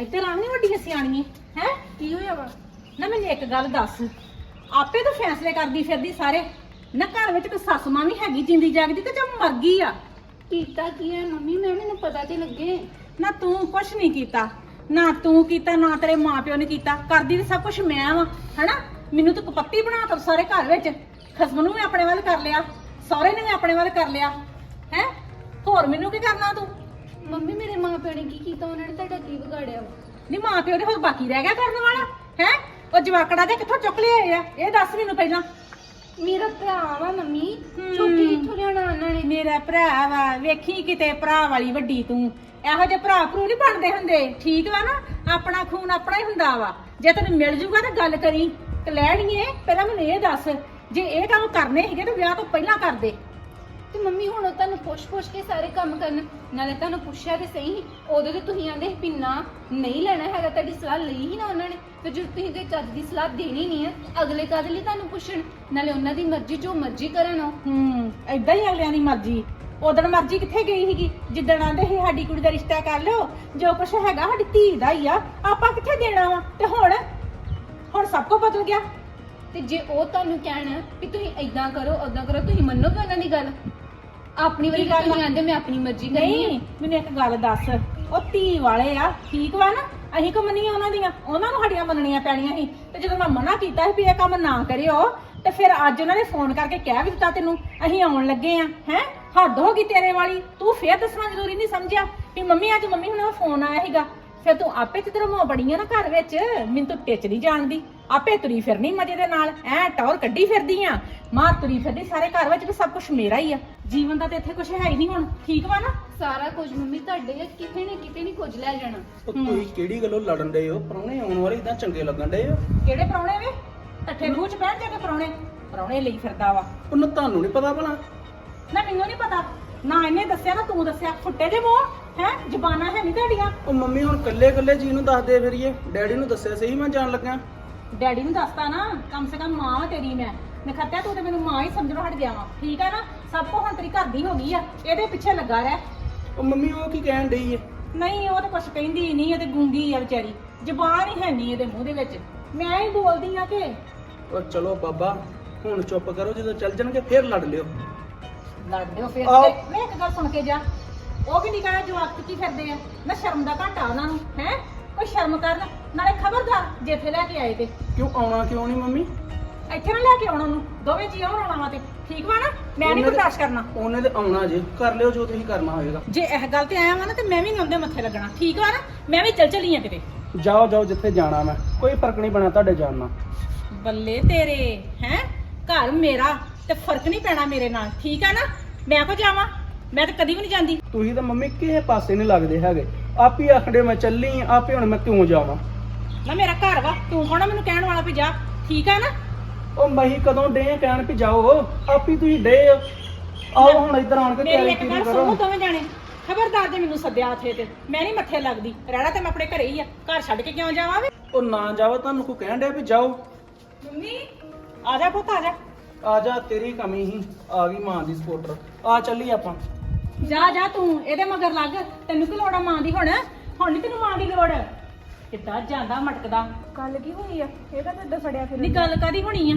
ਇੱਧਰ ਆ ਨਹੀਂ ਵੱਡੀਆਂ ਸਿਆਣੀਆਂ ਹੈ? ਕੀ ਹੋਇਆ ਵਾ? ਨਾ ਮੈਨੂੰ ਇੱਕ ਗੱਲ ਦੱਸ। ਆਪੇ ਤੂੰ ਫੈਸਲੇ ਕਰਦੀ ਫਿਰਦੀ ਸਾਰੇ। ਨਾ ਘਰ ਵਿੱਚ ਕੋਈ ਸੱਸ ਮਾਂ ਵੀ ਹੈਗੀ ਜਿੰਦੀ ਜਾਗਦੀ ਤੇ ਜਾਂ ਮਰ ਗਈ ਆ। ਕੀਤਾ ਕੀ ਹੈ ਮੰਮੀ? ਮੈਂ ਮੈਨੂੰ ਪਤਾ ਤੇ ਲੱਗੇ। ਨਾ ਤੂੰ ਕੁਛ ਨਹੀਂ ਕੀਤਾ। ਨਾ ਤੂੰ ਕੀਤਾ ਨਾ ਤੇਰੇ ਮਾਪਿਓ ਨੇ ਕੀਤਾ। ਕਰਦੀ ਤੇ ਸਭ ਕੁਝ ਮੈਂ ਵਾਂ ਹਨਾ? ਮੈਨੂੰ ਤੂੰ ਕਪੱਤੀ ਬਣਾ ਤਾ ਸਾਰੇ ਘਰ ਵਿੱਚ। ਖਸਮ ਨੂੰ ਵੀ ਆਪਣੇ ਵੱਲ ਕਰ ਲਿਆ। ਸਹੁਰੇ ਨੇ ਵੀ ਆਪਣੇ ਵੱਲ ਕਰ ਲਿਆ। ਹੈ? ਹੋਰ ਮੈਨੂੰ ਕੀ ਕਰਨਾ ਤੂੰ? ਮੰਮੀ ਮੇਰੇ ਮਾਪਿਆਂ ਨੇ ਕੀ ਕੀਤਾ? ਉਹਨਾਂ ਨੇ ਤੁਹਾਡਾ ਕੀ ਵਿਗਾੜਿਆ? ਵਾ ਨਹੀਂ ਮਾਪਿਓ ਦੇ ਹੋਰ ਬਾਕੀ ਰਹਿ ਗਿਆ ਕਰਨ ਵਾਲਾ ਹੈ? ਉਹ ਜਵਾਕੜਾ ਦੇ ਕਿੱਥੋਂ ਚੁੱਕ ਲਿਆਏ ਆ? ਇਹ ਦੱਸ ਮੈਨੂੰ ਪਹਿਲਾਂ। ਮੇਰਾ ਭਰਾ ਵਾ ਮੰਮੀ। ਹਮ। ਛੋਟੀ ਕਿੱਥੋਂ ਲਿਆਉਣਾ ਉਹਨਾਂ ਨੇ? ਮੇਰਾ ਭਰਾ ਵਾ ਵੇਖੀ ਕਿਤੇ ਭਰਾ ਵਾਲੀ ਵੱਡੀ ਤੂੰ। ਇਹੋ ਜਿਹੇ ਭਰਾ ਭਰੂ ਨਹੀਂ ਬਣਦੇ ਹੁੰਦੇ। ਠੀਕ ਵਾ ਨਾ? ਆਪਣਾ ਖੂਨ ਆਪਣਾ ਹੀ ਹੁੰਦਾ ਵਾ। ਜੇ ਤੈਨੂੰ ਮਿਲ ਜੂਗਾ ਤਾਂ ਗੱਲ ਕਰੀ। ਤੇ ਲੈ ਲਈਏ ਪਹਿਲਾਂ ਮੈਨੂੰ ਇਹ ਦੱਸ। ਜੇ ਇਹ ਕੰਮ ਕਰਨੇ ਸੀਗੇ ਤਾਂ ਵਿਆਹ ਤੋਂ ਪਹਿਲਾਂ ਕਰਦੇ ਤੇ ਮੰਮੀ ਹੁਣ ਉਹ ਤੁਹਾਨੂੰ ਪੁੱਛ-ਪੁੱਛ ਕੇ ਸਾਰੇ ਕੰਮ ਕਰਨ। ਨਾਲੇ ਤੁਹਾਨੂੰ ਪੁੱਛਿਆ ਤੇ ਸਹੀ ਉਦੋਂ ਤੇ ਤੁਸੀਂ ਆਂਦੇ ਸੀ ਵੀ ਨਾ ਨਹੀਂ ਲੈਣਾ ਹੈਗਾ ਤੁਹਾਡੀ ਸਲਾਹ ਲਈ ਹੀ ਨਾ ਉਹਨਾਂ ਨੇ। ਤੇ ਜੇ ਤੁਸੀਂ ਕੋਈ ਚੱਜ ਦੀ ਸਲਾਹ ਦੇਣੀ ਨਹੀਂ ਹੈ ਅਗਲੇ ਕਦ ਲਈ ਤੁਹਾਨੂੰ ਪੁੱਛਣ? ਨਾਲੇ ਉਹਨਾਂ ਦੀ ਮਰਜ਼ੀ ਜੋ ਮਰਜ਼ੀ ਕਰਨ ਉਹ। ਹੂੰ ਐਦਾਂ ਹੀ ਅਗਲਿਆਂ ਦੀ ਮਰਜ਼ੀ। ਉਦਣ ਮਰਜ਼ੀ ਕਿੱਥੇ ਗਈ ਸੀਗੀ? ਜਿੱਦਣ ਆਂਦੇ ਸੀ ਸਾਡੀ ਕੁੜੀ ਦਾ ਰਿਸ਼ਤਾ ਕਰ ਲਿਓ ਜੋ ਕੁਛ ਹੈਗਾ ਸਾਡੀ ਧੀ ਦਾ ਹੀ ਆ। ਆਪਾਂ ਕਿੱਥੇ ਦੇਣਾ ਵਾ? ਤੇ ਹੁਣ? ਹੁਣ ਸਭ ਕੁਝ ਬਦਲ ਗਿਆ। ਤੇ ਜੇ ਉਹ ਤੁਹਾਨੂੰ ਕਹਿਣ ਵੀ ਤੁਸੀਂ ਇਦਾਂ ਕਰੋ ਉਦਾਂ ਕਰੋ ਤੁਸੀਂ ਮੰਨੋਗੇ ਉਹਨਾਂ ਦੀ ਗੱਲ? ਆਪਣੀ ਵਾਰੀ ਗੱਲ? ਤੁਸੀਂ ਆਂਦੇ ਮੈਂ ਆਪਣੀ ਮਰਜ਼ੀ ਕਰਨੀ ਹੈ ਨਹੀਂ ਮੈਨੂੰ ਇੱਕ ਗੱਲ ਦੱਸ। ਉਹ ਧੀ ਵਾਲੇ ਆ ਠੀਕ ਵਾ ਨਾ? ਅਸੀਂ ਕੋ ਮੰਨੀਆਂ ਉਹਨਾਂ ਦੀਆਂ? ਉਹਨਾਂ ਨੂੰ ਸਾਡੀਆਂ ਮੰਨਣੀਆਂ ਪੈਣੀਆਂ ਸੀ। ਤੇ ਜਦੋਂ ਮੈਂ ਮਨਾ ਕੀਤਾ ਸੀ ਵੀ ਇਹ ਕੰਮ ਨਾ ਕਰਿਓ ਤੇ ਫਿਰ ਅੱਜ ਉਹਨਾਂ ਨੇ ਫੋਨ ਕਰਕੇ ਕਹਿ ਵੀ ਦਿੱਤਾ ਤੈਨੂੰ ਅਸੀਂ ਆਉਣ ਲੱਗੇ ਆ ਹੈ? ਹੱਦ ਹੋ ਗਈ ਤੇਰੇ ਵਾਲੀ। ਤੂੰ ਫੇਰ ਦੱਸਣਾ ਜ਼ਰੂਰੀ ਨਹੀਂ ਸਮਝਿਆ ਵੀ ਮੰਮੀ ਅੱਜ ਮੰਮੀ ਹੁਣ ਫੋਨ ਆਇਆ ਸੀਗਾ। ਫਿਰ ਤੂੰ ਆਪੇ ਤੇ ਤੇਰਾ ਮੋਹ ਬੜੀਆਂ ਨਾ ਘਰ ਵਿੱਚ। ਮੈਨੂੰ ਤੂੰ ਟਿੱਚ ਨਹੀਂ ਜਾਣਦੀ। ਆਪੇ ਤੁਰੀ ਫਿਰਨੀ ਮਜੇ ਦੇ ਨਾਲ ਐ ਟੌਰ ਕੱਢੀ ਫਿਰਦੀ ਆ। ਮਾਰ ਤੁਰੀ ਫਿਰਦੀ ਸਾਰੇ ਘਰ ਵਿੱਚ ਵੀ ਸਭ ਕੁਝ ਮੇਰਾ ਹੀ ਆ। ਜੀਵਨ ਦਾ ਤੇ ਇੱਥੇ ਕੁਝ ਹੈ ਹੀ ਨਹੀਂ ਹੁਣ। ਠੀਕ ਵਾ ਨਾ? ਸਾਰਾ ਕੁਝ ਮੰਮੀ ਤੁਹਾਡੇ ਆ, ਕਿਤੇ ਨੇ ਕਿਤੇ ਨਹੀਂ ਕੁਝ ਲੈ ਜਾਣਾ। ਉਹ ਤੁਸੀਂ ਕਿਹੜੀ ਗੱਲੋਂ ਲੜਨ ਡਏ ਹੋ? ਪ੍ਰਾਹੁਣੇ ਆਉਣ ਵਾਲੇ ਇਦਾਂ ਚੰਗੇ ਲੱਗਣ ਡਏ ਹੋ? ਕਿਹੜੇ ਪ੍ਰਾਹੁਣੇ ਵੇ? ਠੱਠੇ ਮੂੰਹ ਚ ਬਹਿਣ ਜਾ ਕੇ ਪ੍ਰਾਹੁਣੇ? ਪ੍ਰਾਹੁਣੇ ਲਈ ਫਿਰਦਾ ਵਾ। ਉਹਨੂੰ ਤੁਹਾਨੂੰ ਨਹੀਂ ਪਤਾ ਭਲਾ। ਨਾ ਮੈਨੂੰ ਨਹੀਂ ਪਤਾ। ਨਾ ਇਹਨੇ ਦੱਸਿਆ ਨਾ ਤੂੰ ਦੱਸਿਆ। ਫੁੱਟੇ ਦੇ ਮੂੰਹ ਹੈ? ਜ਼ਬਾਨਾਂ ਹੈ ਨਹੀਂ ਤੁਹਾਡੀਆਂ। ਉਹ ਮੰਮੀ ਹੁਣ ਕੱਲੇ ਕੱਲੇ ਜੀ ਨੂੰ ਦੱਸਦੇ ਫਿਰੀਏ। ਡੈਡੀ ਨੂੰ ਦੱਸਿਆ ਸਹੀ ਮੈਂ ਜਾਣ ਲੱਗਾ ਡੈਡੀ ਨੂੰ ਦੱਸਤਾ ਨਾ ਕਮ ਸੇ ਕਮ ਮਾਂ ਵਾ ਤੇਰੀ ਮੈਂ। ਨਖੱਤਿਆ ਤੂੰ ਤੇ ਮੈਨੂੰ ਮਾਂ ਹੀ ਸਮਝਣੋਂ ਹਟ ਗਿਆ ਵਾ। ਠੀਕ ਆ ਨਾ? ਸਭ ਕੁਝ ਹੁਣ ਤੇਰੀ ਘਰ ਦੀ ਹੋ ਗਈ ਆ। ਇਹਦੇ ਪਿੱਛੇ ਲੱਗਾ ਰਹਿ। ਉਹ ਮੰਮੀ ਉਹ ਕੀ ਕਹਿਣ ਡਈ ਏ ਨਹੀਂ ਉਹ ਤਾਂ ਕੁਛ ਕਹਿੰਦੀ ਨਹੀਂ ਇਹ ਤੇ ਗੂੰਗੀ ਆ ਵਿਚਾਰੀ। ਜ਼ਬਾਨ ਹੀ ਹੈ ਨਹੀਂ ਇਹਦੇ ਮੂੰਹ ਦੇ ਵਿੱਚ। ਮੈਂ ਹੀ ਬੋਲਦੀ ਆ ਕਿ ਉਹ ਚਲੋ ਬਾਬਾ ਹੁਣ ਚੁੱਪ ਕਰੋ ਜਦੋਂ ਚੱਲ ਜਾਣਗੇ ਫੇਰ ਲੜ ਲਿਓ। ਲੜ ਲਿਓ ਫਿਰ। ਤੇ ਮੈਂ ਇੱਕ ਗੱਲ ਸੁਣ ਕੇ ਜਾ। ਉਹ ਵੀ ਨਿਕਾਇਆ ਜਵਾਕ ਚੁੱਕੀ ਫਿਰਦੇ ਆ। ਨਾ ਸ਼ਰਮ ਦਾ ਘਾਟਾ ਉਹਨਾਂ ਨੂੰ ਹੈ? ਕੋਈ ਸ਼ਰਮ ਕਰਨ। ਨਾਲੇ ਖਬਰਦਾਰ ਜੇ ਇੱਥੇ ਲੈ ਕੇ ਆਏ ਤੇ। ਕਿਉਂ ਆਉਣਾ ਕਿਉਂ ਨਹੀਂ ਮੰਮੀ? ਇੱਥੇ ਨਾ ਲੈ ਕੇ ਆਉਣਾ ਨੂੰ ਦੋਵੇਂ ਜੀ ਆਉਣ ਵਾ ਤੇ। ਠੀਕ ਵਾ ਨਾ? ਮੈਂ ਨਹੀਂ ਉਹਨੇ ਤੇ- ਬਰਦਾਸ਼ਤ ਕਰਨਾ। ਉਹਨੇ ਤੇ ਆਉਣਾ ਜੇ। ਕਰ ਲਿਓ ਜੋ ਤੁਸੀਂ ਕਰਨਾ ਹੋਏਗਾ। ਜੇ ਇਹ ਗੱਲ ਤੇ ਆਇਆ ਵਾ ਨਾ ਤੇ ਮੈਂ ਵੀ ਨਹੀਂ ਉਹਦੇ ਮੱਥੇ ਲੱਗਣਾ। ਠੀਕ ਵਾ ਨਾ? ਮੈਂ ਵੀ ਚੱਲ ਚੱਲੀ ਆ ਕਿਤੇ। ਜਾਓ ਜਾਓ ਜਿੱਥੇ ਜਾਣਾ ਮੈਂ। ਕੋਈ ਫ਼ਰਕ ਨਹੀਂ ਬਣਾ ਤੁਹਾਡੇ ਜਾਣ ਨਾਲ। ਬੱਲੇ ਤੇਰੇ ਹੈ? ਘਰ ਮੇਰਾ ਤੇ ਫ਼ਰਕ ਨਹੀਂ ਪੈਣਾ ਮੇਰੇ ਨਾਲ। ਠੀਕ ਆ ਨਾ? ਮੈਂ ਕੋ ਜਾਵਾਂ? ਮੈਂ ਤਾਂ ਕਦੀ ਵੀ ਨਹੀਂ ਜਾਂਦੀ। ਤੁਸੀਂ ਤਾਂ ਮੰਮੀ ਕਿਸੇ ਪਾਸੇ ਨਹੀਂ ਲੱਗਦੇ ਹੈਗੇ। ਆਪ ਹੀ ਆਖੜੇ ਮੈਂ ਚੱਲੀ ਆਪੇ ਹੁਣ ਮੈਂ ਕਿਉਂ ਜਾਵਾਂ? ਨਾ ਮੇਰਾ ਘਰ ਵਾ ਤੂੰ ਕੌਣ ਆ ਮੈਨੂੰ ਕਹਿਣ ਵਾਲਾ ਵੀ ਜਾ ਠੀਕ ਆ ਨਾ? ਉਹ ਮਹੀ ਕਦੋਂ ਡੇ ਕਹਿਣ ਵੀ ਜਾਓ ਆਪ ਹੀ ਤੁਸੀਂ ਡੇ ਆਓ ਹੁਣ ਇੱਧਰ ਆਣ ਕੇ ਮੇਰੀ ਤਿਆਰੀ ਇੱਕ ਗੱਲ ਸੁਣੋ ਦੋਵੇਂ ਜਾਣੇ। ਖਬਰਦਾਰ ਜੇ ਮੈਨੂੰ ਸੱਦਿਆ ਉੱਥੇ ਤੇ ਮੈਂ ਨਹੀਂ ਮੱਥੇ ਲੱਗਦੀ। ਰਹਿਣਾ ਤੇ ਮੈਂ ਆਪਣੇ ਘਰੇ ਹੀ ਆ। ਘਰ ਛੱਡ ਕੇ ਕਿਉਂ ਜਾਵਾਂ ਵੇ? ਉਹ ਨਾ ਜਾਓ ਤੁਹਾਨੂੰ ਕੋ ਕਹਿਣ ਡਿਆ ਵੀ ਜਾਓ। ਮੰਮੀ ਆ ਜਾ ਪੁੱਤ ਆ ਜਾ। ਆ ਜਾ ਤੇਰੀ ਕਮੀ ਹੀ ਆ ਗਈ ਮਾਂ ਦੀ ਸਪੋਰਟਰ। ਆ ਚੱਲੀ ਆਪਾਂ। ਜਾ ਜਾ ਤੂੰ ਇਹਦੇ ਮਗਰ ਲੱਗ। ਤੈਨੂੰ ਕੀ ਲੋੜ ਆ ਮਾਂ ਦੀ ਹੁਣ? ਹੁਣ ਨਹੀਂ ਤੈਨੂੰ ਮਾਂ ਦੀ ਲੋੜ? ਕਿੱਦਾਂ ਜਾਂਦਾ ਮਟਕਦਾ? ਗੱਲ ਕੀ ਹੋਈ ਆ? ਇਹਦਾ ਤਾਂ ਏਦਾਂ ਫੜਿਆ ਫਿਰ? ਨੀ ਗੱਲ ਕਾਦੀ ਹੋਣੀ ਆ?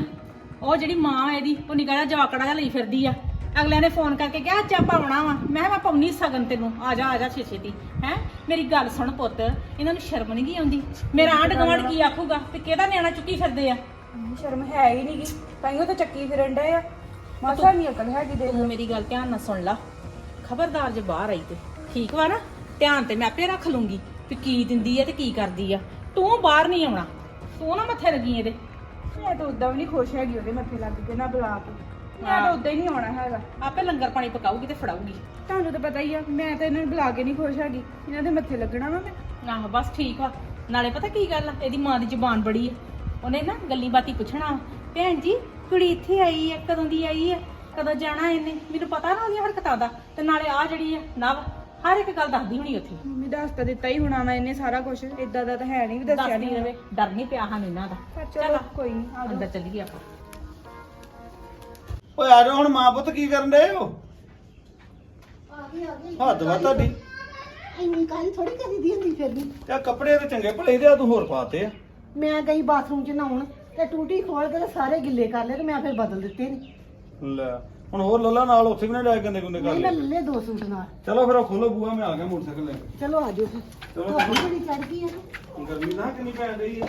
ਉਹ ਜਿਹੜੀ ਮਾਂ ਆ ਇਹਦੀ ਉਹ ਨਿਕਲਿਆ ਜਵਾਕੜਾ ਜਿਹਾ ਲਈ ਫਿਰਦੀ ਆ। ਅਗਲਿਆਂ ਨੇ ਫੋਨ ਕਰਕੇ ਕਿਹਾ ਅੱਜ ਆਪਾਂ ਆਉਣਾ ਵਾ। ਮੈਂ ਕਿਹਾ ਮੈਂ ਪਾਉਣੀ ਸਗਨ ਤੈਨੂੰ। ਆ ਜਾ ਆ ਜਾ ਛੇ ਛੇਤੀ। ਹੈ? ਮੇਰੀ ਗੱਲ ਸੁਣ ਪੁੱਤ ਇਹਨਾਂ ਨੂੰ ਸ਼ਰਮ ਨਹੀਂ ਗਈ ਆਉਂਦੀ? ਮੇਰਾ ਆਂਢ ਗੁਆਂਢ ਕੀ ਆਖੂਗਾ? ਤੇ ਕਿਹਦਾ ਨਿਆਣਾ ਚੁੱਕੀ ਫਿਰਦੇ ਆ? ਸ਼ਰਮ ਹੈ ਹੀ ਨਹੀਂਗੀ ਤਾਈਓ ਤਾਂ ਚੱਕੀ ਫਿਰਨ ਡਏ ਆ। ਮਾਸਾ ਨਹੀਂ ਅਕਲ ਹੈਗੀ ਦੇ ਤੂੰ ਮੇਰੀ ਗੱਲ ਧਿਆਨ ਨਾਲ ਸੁਣ ਲਾ। ਖਬਰਦਾਰ ਜੇ ਬਾਹਰ ਆਈ ਤੇ। ਠੀਕ ਵਾ ਨਾ? ਧਿਆਨ ਤੇ ਮੈਂ ਆਪੇ ਰੱਖ ਲੂੰਗੀ। ਵੀ ਕੀ ਦਿੰਦੀ ਆ ਤੇ ਕੀ ਕਰਦੀ ਆ। ਤੂੰ ਬਾਹਰ ਨਹੀਂ ਆਉਣਾ। ਤੂੰ ਨਾ ਮੱਥੇ ਲੱਗੀ ਇਹਦੇ। ਮੈਂ ਤਾਂ ਉਦਾਂ ਵੀ ਨਹੀਂ ਖੁਸ਼ ਹੈਗੀ ਉਹਦੇ ਮੱਥੇ ਲੱਗ ਕੇ ਨਾ ਬੁਲਾ ਕੇ ਮੈਂ। ਤਾਂ ਉਦਾਂ ਹੀ ਨਹੀਂ ਆਉਣਾ ਹੈਗਾ। ਆਪੇ ਲੰਗਰ ਪਾਣੀ ਪਕਾਊਗੀ ਤੇ ਫੜਾਊਗੀ। ਤੁਹਾਨੂੰ ਤਾਂ ਪਤਾ ਹੀ ਆ ਮੈਂ ਤਾਂ ਇਹਨਾਂ ਨੂੰ ਬੁਲਾ ਕੇ ਨਹੀਂ ਖੁਸ਼ ਹੈਗੀ। ਇਹਨਾਂ ਦੇ ਮੱਥੇ ਲੱਗਣਾ ਵਾ ਮੈਂ। ਆਹੋ ਬਸ ਠੀਕ ਵਾ ਨਾਲੇ ਪਤਾ ਕੀ ਗੱਲ ਆ ਇਹਦੀ ਮਾਂ ਦੀ ਜ਼ੁਬਾਨ ਬੜੀ ਆ। ਉਹਨੇ ਨਾ ਗੱਲੀ ਬਾਤੀ ਪੁੱਛਣਾ ਭੈਣ ਜੀ ਕੁੜੀ ਇੱਥੇ ਆਈ ਆ ਕਦੋਂ ਦੀ ਆਈ ਆ? ਕਦੋਂ ਜਾਣਾ ਇਹਨੇ? ਮੈਨੂੰ ਪਤਾ ਨਾ ਉਹਦੀਆਂ ਹਰਕਤਾਂ ਦਾ। ਤੇ ਨਾਲੇ ਆ ਜਿਹੜੀ ਆ ਨਵ ਹਰ ਇੱਕ ਗੱਲ ਦੱਸਦੀ ਹੋਣੀ ਉੱਥੇ। ਮੰਮੀ ਦੱਸ ਤਾਂ ਦਿੱਤਾ ਹੀ ਹੋਣਾ ਵਾ ਇਹਨੇ ਸਾਰਾ ਕੁਝ ਇਦਾਂ ਦਾ ਤਾਂ ਹੈ ਨਹੀਂ ਵੀ ਦੱਸਿਆ ਦੱਸਦੀ ਨਹੀਂ ਰਵੇ ਡਰ ਨਹੀਂ ਪਿਆ ਸਾਨੂੰ ਇਹਨਾਂ ਦਾ। ਚਲੋ ਕੋਈ ਨਹੀਂ ਆ ਅੰਦਰ ਚੱਲੀਏ ਆਪਾਂ। ਓਏ ਆ ਜਾਓ ਹੁਣ ਮਾਂ ਪੁੱਤ ਕੀ ਕਰਨ ਡਏ ਹੋ? ਹੱਦ ਵਾ ਤੁਹਾਡੀ। ਇੰਨੀ ਕਾਹਲੀ ਥੋੜੀ ਕਰੀ ਦੀ ਹੁੰਦੀ ਫਿਰਦੀ ਤੇ ਆਹ ਕੱਪੜੇ ਤੇ ਚੰਗੇ ਭਲੇ ਦੇ ਆ ਤੂੰ ਹੋਰ ਪਾਤੇ ਆ। ਮੈਂ ਗਈ ਬਾਥਰੂਮ 'ਚ ਨਹਾਉਣ ਤੇ ਟੂਟੀ ਖੋਲ ਕੇ ਤੇ ਸਾਰੇ ਗਿੱਲੇ ਕਰ ਲਏ ਤੇ ਮੈਂ ਫਿਰ ਬਦਲ ਦਿੱਤੇ ਨਹੀਂ ਲੈ ਹੁਣ ਹੋਰ ਲੱਲਾ ਨਾਲ ਉੱਥੇ ਵੀ ਨਾ ਜਾ ਕੇ ਗੰਦੇ ਗੁੰਦੇ ਕਰ ਨਹੀਂ ਮੈਂ ਲੈ ਲੱਲੇ ਦੋ ਸੂਟ ਨਾਲ। ਚਲੋ ਫਿਰ ਉਹ ਖੋਲੋ ਬੂਆ ਮੈਂ ਆ ਗਿਆ ਮੋਟਰਸਾਈਕਲ ਲੈ ਕੇ। ਚਲੋ ਆ ਜਾਓ ਫਿਰ ਚਲੋ ਧੁੱਪ ਬੜੀ ਚੜ ਗਈ ਹੈ ਗਰਮੀ ਨਾ ਕਿੰਨੀ ਪੈਣ ਰਹੀ ਹੈ